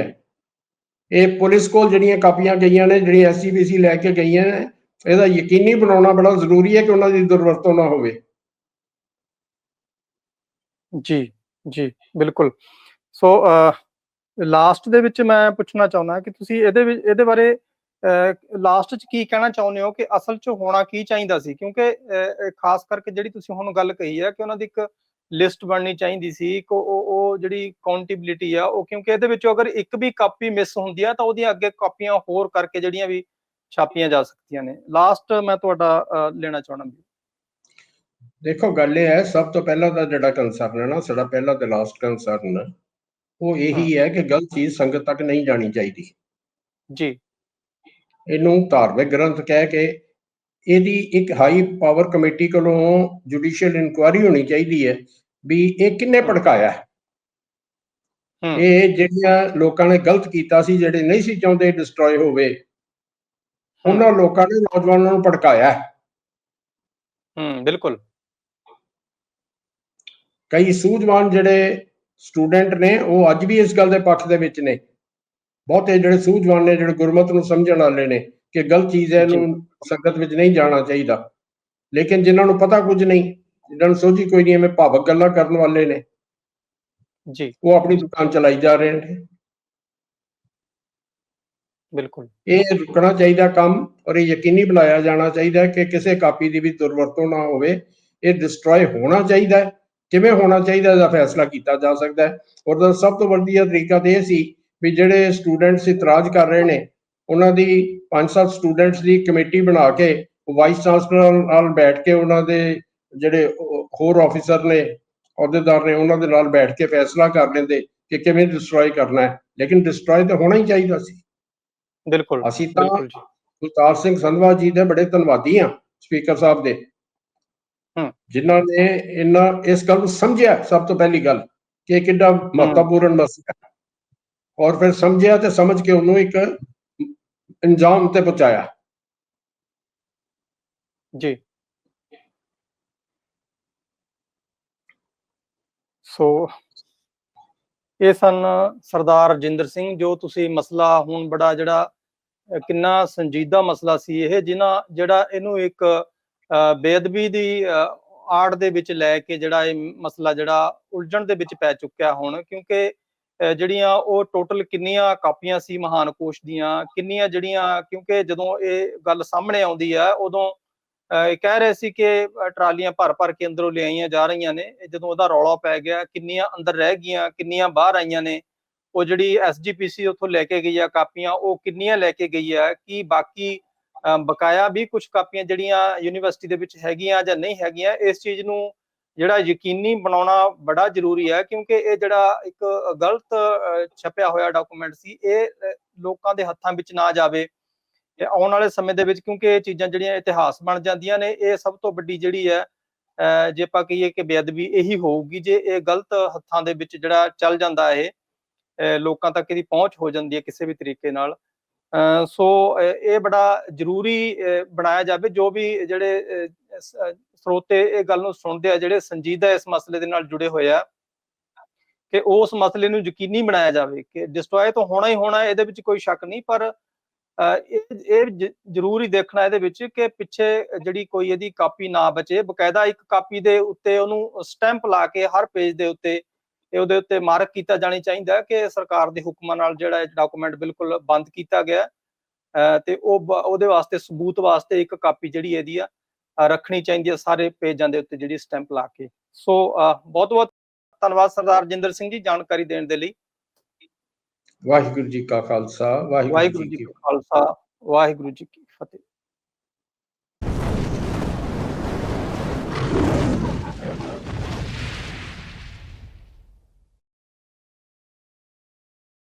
ਇਹ ਪੁਲਿਸ ਕੋਲ ਜਿਹੜੀਆਂ ਕਾਪੀਆਂ ਗਈਆਂ ਨੇ ਜਿਹੜੀਆਂ ਐਸਜੀਪੀਸੀ ਲੈ ਕੇ ਗਈਆਂ ਨੇ ਇਹਦਾ ਯਕੀਨੀ ਬਣਾਉਣਾ ਬੜਾ ਜ਼ਰੂਰੀ ਹੈ ਕਿ ਉਹਨਾਂ ਦੀ ਦੁਰਵਰਤੋਂ ਨਾ ਹੋਵੇ। ਜੀ ਜੀ ਬਿਲਕੁਲ। ਸੋ ਲਾਸਟ ਦੇ ਵਿੱਚ ਮੈਂ ਪੁੱਛਣਾ ਚਾਹੁੰਦਾ ਕਿ ਤੁਸੀਂ ਇਹਦੇ ਵਿੱਚ ਇਹਦੇ ਬਾਰੇ ਲਾਸਟ ਚ ਕੀ ਕਹਿਣਾ ਚਾਹੁੰਦੇ ਹੋ ਕਿ ਅਸਲ ਚ ਹੋਣਾ ਕੀ ਚਾਹੀਦਾ ਸੀ? ਕਿਉਂਕਿ ਖਾਸ ਕਰਕੇ ਜਿਹੜੀ ਤੁਸੀਂ ਹੁਣ ਗੱਲ ਕਹੀ ਹੈ ਕਿ ਉਹਨਾਂ ਦੀ ਇੱਕ ਲਿਸਟ ਬਣਨੀ ਚਾਹੀਦੀ ਸੀ ਕਿ ਉਹ ਉਹ ਜਿਹੜੀ ਕਾਊਂਟੇਬਿਲਿਟੀ ਆ ਉਹ ਕਿਉਂਕਿ ਇਹਦੇ ਵਿੱਚੋਂ ਅਗਰ ਇੱਕ ਵੀ ਕਾਪੀ ਮਿਸ ਹੁੰਦੀ ਆ ਤਾਂ ਉਹਦੀਆਂ ਅੱਗੇ ਕਾਪੀਆਂ ਹੋਰ ਕਰਕੇ ਜਿਹੜੀਆਂ ਵੀ ਛਾਪੀਆਂ ਜਾ ਸਕਦੀਆਂ ਨੇ। ਲਾਸਟ ਮੈਂ ਤੁਹਾਡਾ ਲੈਣਾ ਚਾਹਣਾ ਦੇਖੋ ਗੱਲ ਇਹ ਹੈ ਸਭ ਤੋਂ ਪਹਿਲਾਂ ਤਾਂ ਜਿਹੜਾ ਕੰਸਰਨ ਹੈ ਨਾ ਸਾਡਾ ਪਹਿਲਾ ਤੇ ਲਾਸਟ ਕੰਸਰਨ ਉਹ ਇਹੀ ਹੈ ਕਿ ਗਲਤ ਚੀਜ਼ ਸੰਗਤ ਤੱਕ ਨਹੀਂ ਜਾਣੀ ਚਾਹੀਦੀ। ਜੀ। ਇਹਨੂੰ ਧਾਰਮਿਕ ਗ੍ਰੰਥ ਕਹਿ ਕੇ ਇਹਦੀ ਇੱਕ ਹਾਈ ਪਾਵਰ ਕਮੇਟੀ ਕੋਲੋਂ ਜੁਡੀਸ਼ੀਅਲ ਇਨਕੁਆਇਰੀ ਹੋਣੀ ਚਾਹੀਦੀ ਹੈ ਵੀ ਇਹ ਕਿੰਨੇ ਭੜਕਾਇਆ। ਇਹ ਜਿਹੜੀਆਂ ਲੋਕਾਂ ਨੇ ਗਲਤ ਕੀਤਾ ਸੀ ਜਿਹੜੇ ਨਹੀਂ ਸੀ ਚਾਹੁੰਦੇ ਡਿਸਟਰੋਏ ਹੋਵੇ ਉਹਨਾਂ ਲੋਕਾਂ ਨੇ ਨੌਜਵਾਨਾਂ ਨੂੰ ਭੜਕਾਇਆ ਹੈ। ਹੂੰ ਬਿਲਕੁਲ। ਕਈ ਸੂਝਵਾਨ ਜਿਹੜੇ ਸਟੂਡੈਂਟ ਨੇ ਉਹ ਅੱਜ ਵੀ ਇਸ ਗੱਲ ਦੇ ਪੱਖ ਦੇ ਵਿੱਚ ਨੇ। ਬਹੁਤੇ ਜਿਹੜੇ ਸੂਝਵਾਨ ਨੇ ਜਿਹੜੇ ਗੁਰਮਤ ਨੂੰ ਸਮਝਣ ਵਾਲੇ ਨੇ ਕਿ ਗਲਤ ਚੀਜ਼ ਹੈ ਇਹਨੂੰ ਸੰਗਤ ਵਿੱਚ ਨਹੀਂ ਜਾਣਾ ਚਾਹੀਦਾ। ਲੇਕਿਨ ਜਿਨ੍ਹਾਂ ਨੂੰ ਪਤਾ ਕੁਝ ਨਹੀਂ ਜਿਨ੍ਹਾਂ ਨੂੰ ਸੋਝੀ ਕੋਈ ਨਹੀਂ ਐਵੇਂ ਭਾਵਕ ਗੱਲਾਂ ਕਰਨ ਵਾਲੇ ਨੇ ਜੀ। ਉਹ ਆਪਣੀ ਦੁਕਾਨ ਚਲਾਈ ਜਾ ਰਹੇ ਨੇ। ਬਿਲਕੁਲ। ਇਹ ਰੁਕਣਾ ਚਾਹੀਦਾ ਕੰਮ ਔਰ ਇਹ ਯਕੀਨੀ ਬਣਾਇਆ ਜਾਣਾ ਚਾਹੀਦਾ ਹੈ ਕਿ ਕਿਸੇ ਕਾਪੀ ਦੀ ਵੀ ਦੁਰਵਰਤੋਂ ਨਾ ਹੋਵੇ। ਇਹ ਡਿਸਟਰੋਏ ਹੋਣਾ ਚਾਹੀਦਾ ਹੈ। ਕਿਵੇਂ ਹੋਣਾ ਚਾਹੀਦਾ ਇਹਦਾ ਫੈਸਲਾ ਕੀਤਾ ਜਾ ਸਕਦਾ ਹੈ। ਔਰ ਦਾ ਸਭ ਤੋਂ ਵਧੀਆ ਤਰੀਕਾ ਤੇ ਇਹ ਸੀ ਵੀ ਜਿਹੜੇ ਸਟੂਡੈਂਟਸ ਇਤਰਾਜ਼ ਕਰ ਰਹੇ ਨੇ ਉਹਨਾਂ ਦੀ ਪੰਜ ਸੱਤ ਸਟੂਡੈਂਟਸ ਦੀ ਕਮੇਟੀ ਬਣਾ ਕੇ ਵਾਈਸ ਚਾਂਸਲਰ ਨਾਲ ਬੈਠ ਕੇ ਉਹਨਾਂ ਦੇ ਜਿਹੜੇ ਹੋਰ ਆਫੀਸਰ ਨੇ ਅਹੁਦੇਦਾਰ ਨੇ ਉਹਨਾਂ ਦੇ ਨਾਲ ਬੈਠ ਕੇ ਫੈਸਲਾ ਕਰ ਲੈਂਦੇ ਕਿ ਕਿਵੇਂ ਡਿਸਟਰੋਏ ਕਰਨਾ ਹੈ। ਲੇਕਿਨ ਡਿਸਟਰੋਏ ਤਾਂ ਹੋਣਾ ਹੀ ਚਾਹੀਦਾ ਸੀ। ਬਿਲਕੁਲ ਅਸੀਂ ਤਾਂ ਕੁਲਤਾਰ ਸਿੰਘ ਸੰਧਵਾ ਜੀ ਦੇ ਬੜੇ ਧੰਨਵਾਦੀ ਹਾਂ ਸਪੀਕਰ ਸਾਹਿਬ ਦੇ। ਜਿਨ੍ਹਾਂ ਨੇ ਇਹਨਾਂ ਇਸ ਗੱਲ ਨੂੰ ਸਮਝਿਆ ਸਭ ਤੋਂ ਪਹਿਲੀ ਗੱਲ ਕਿ ਇਹ ਕਿੰਨਾ ਮਹੱਤਵਪੂਰਨ ਮਸਲਾ ਹੈ। ਔਰ ਫਿਰ ਸਮਝਿਆ ਤੇ ਸਮਝ ਕੇ ਉਹਨੂੰ ਇੱਕ ਅੰਜਾਮ ਤੇ ਪਹੁੰਚਾਇਆ। ਜੀ। ਸੋ, ਇਹ ਸਨ ਸਰਦਾਰ ਰਜਿੰਦਰ ਸਿੰਘ, ਜੋ ਤੁਸੀਂ ਮਸਲਾ ਹੁਣ ਬੜਾ ਜਿਹੜਾ ਕਿੰਨਾ ਸੰਜੀਦਾ ਮਸਲਾ ਸੀ ਇਹ, ਜਿਨ੍ਹਾਂ, ਜਿਹੜਾ ਇਹਨੂੰ ਇੱਕ ਬੇਅਦਬੀ ਦੀ ਆੜ ਦੇ ਵਿੱਚ ਲੈ ਕੇ ਜਿਹੜਾ ਇਹ ਮਸਲਾ ਜਿਹੜਾ ਉਲਝਣ ਦੇ ਵਿੱਚ ਪੈ ਚੁੱਕਿਆ ਹੁਣ, ਕਿਉਂਕਿ ਜਿਹੜੀਆਂ ਉਹ ਟੋਟਲ ਕਿੰਨੀਆਂ ਕਾਪੀਆਂ ਸੀ ਮਹਾਨ ਕੋਸ਼ ਦੀਆਂ, ਕਿੰਨੀਆਂ ਜਿਹੜੀਆਂ, ਕਿਉਂਕਿ ਜਦੋਂ ਇਹ ਗੱਲ ਸਾਹਮਣੇ ਆਉਂਦੀ ਆ, ਉਦੋਂ ਕਹਿ ਰਹੇ ਸੀ ਕਿ ਟਰਾਲੀਆਂ ਭਰ ਭਰ ਕੇ ਅੰਦਰੋਂ ਲਿਆਈਆਂ ਜਾ ਰਹੀਆਂ ਨੇ ਜਦੋਂ ਉਹਦਾ ਰੌਲਾ ਪੈ ਗਿਆ, ਕਿੰਨੀਆਂ ਅੰਦਰ ਰਹਿ ਗਈਆਂ, ਕਿੰਨੀਆਂ ਬਾਹਰ ਆਈਆਂ ਨੇ, ਉਹ ਜਿਹੜੀ ਐਸਜੀਪੀਸੀ ਉੱਥੋਂ ਲੈ ਕੇ ਗਈ ਆ ਕਾਪੀਆਂ, ਉਹ ਕਿੰਨੀਆਂ ਲੈ ਕੇ ਗਈ ਆ, ਕੀ ਬਾਕੀ ਬਕਾਇਆ ਵੀ ਕੁਝ ਕਾਪੀਆਂ ਜਿਹੜੀਆਂ ਯੂਨੀਵਰਸਿਟੀ ਦੇ ਵਿੱਚ ਹੈਗੀਆਂ ਜਾਂ ਨਹੀਂ ਹੈਗੀਆਂ, ਇਸ ਚੀਜ਼ ਨੂੰ ਜਿਹੜਾ ਯਕੀਨੀ ਬਣਾਉਣਾ ਬੜਾ ਜ਼ਰੂਰੀ ਹੈ, ਕਿਉਂਕਿ ਇਹ ਜਿਹੜਾ ਇੱਕ ਗਲਤ ਛਪਿਆ ਹੋਇਆ ਡਾਕੂਮੈਂਟ ਸੀ, ਇਹ ਲੋਕਾਂ ਦੇ ਹੱਥਾਂ ਵਿੱਚ ਨਾ ਜਾਵੇ ਆਉਣ ਵਾਲੇ ਸਮੇਂ ਦੇ ਵਿੱਚ, ਕਿਉਂਕਿ ਇਹ ਚੀਜ਼ਾਂ ਜਿਹੜੀਆਂ ਇਤਿਹਾਸ ਬਣ ਜਾਂਦੀਆਂ ਨੇ, ਇਹ ਸਭ ਤੋਂ ਵੱਡੀ ਜਿਹੜੀ ਹੈ, ਅਹ, ਜੇ ਆਪਾਂ ਕਹੀਏ ਕਿ ਬੇਅਦਬੀ ਇਹੀ ਹੋਊਗੀ, ਜੇ ਇਹ ਗਲਤ ਹੱਥਾਂ ਦੇ ਵਿੱਚ ਜਿਹੜਾ ਚੱਲ ਜਾਂਦਾ ਇਹ ਲੋਕਾਂ ਤੱਕ ਇਹਦੀ ਪਹੁੰਚ ਹੋ ਜਾਂਦੀ ਹੈ ਕਿਸੇ ਵੀ ਤਰੀਕੇ ਨਾਲ, ਅਹ, ਸੋ, ਇਹ ਬੜਾ ਜ਼ਰੂਰੀ ਬਣਾਇਆ ਜਾਵੇ, ਜੋ ਵੀ ਜਿਹੜੇ ਸਰੋਤੇ ਇਹ ਗੱਲ ਨੂੰ ਸੁਣਦੇ ਆ ਜਿਹੜੇ ਸੰਜੀਦਾ ਇਸ ਮਸਲੇ ਦੇ ਨਾਲ ਜੁੜੇ ਹੋਏ ਆ, ਕਿ ਉਸ ਮਸਲੇ ਨੂੰ ਯਕੀਨੀ ਬਣਾਇਆ ਜਾਵੇ ਕਿ ਡਿਸਟਰੋਏ ਤਾਂ ਹੋਣਾ ਹੀ ਹੋਣਾ, ਇਹਦੇ ਵਿੱਚ ਕੋਈ ਸ਼ੱਕ ਨਹੀਂ, ਪਰ ਇਹ ਜ਼ਰੂਰ ਹੀ ਦੇਖਣਾ ਇਹਦੇ ਵਿੱਚ ਕਿ ਪਿੱਛੇ ਜਿਹੜੀ ਕੋਈ ਇਹਦੀ ਕਾਪੀ ਨਾ ਬਚੇ, ਬਕਾਇਦਾ ਇੱਕ ਕਾਪੀ ਦੇ ਉੱਤੇ ਉਹਨੂੰ ਸਟੈਂਪ ਲਾ ਕੇ ਹਰ ਪੇਜ ਦੇ ਉੱਤੇ ਇਹ ਉਹਦੇ ਉੱਤੇ ਮਾਰਕ ਕੀਤਾ ਜਾਣੀ ਚਾਹੀਦਾ ਕਿ ਸਰਕਾਰ ਦੇ ਹੁਕਮਾਂ ਨਾਲ ਜਿਹੜਾ ਇਹ ਡਾਕੂਮੈਂਟ ਬਿਲਕੁਲ ਬੰਦ ਕੀਤਾ ਗਿਆ ਤੇ ਉਹ ਉਹਦੇ ਵਾਸਤੇ ਸਬੂਤ ਵਾਸਤੇ ਇੱਕ ਕਾਪੀ ਜਿਹੜੀ ਇਹਦੀ ਆ ਰੱਖਣੀ ਚਾਹੀਦੀ ਹੈ ਸਾਰੇ ਪੇਜਾਂ ਦੇ ਉੱਤੇ ਜਿਹੜੀ ਸਟੈਂਪ ਲਾ ਕੇ। ਸੋ ਬਹੁਤ ਬਹੁਤ ਧੰਨਵਾਦ ਸਰਦਾਰ ਰਜਿੰਦਰ ਸਿੰਘ ਜੀ ਜਾਣਕਾਰੀ ਦੇਣ ਦੇ ਲਈ। ਵਾਹਿਗੁਰੂ ਜੀ ਕਾ ਖਾਲਸਾ ਵਾਹਿਗੁਰੂ ਜੀ ਕਾ ਖਾਲਸਾ ਵਾਹਿਗੁਰੂ ਜੀ ਕੀ ਫਤਿਹ।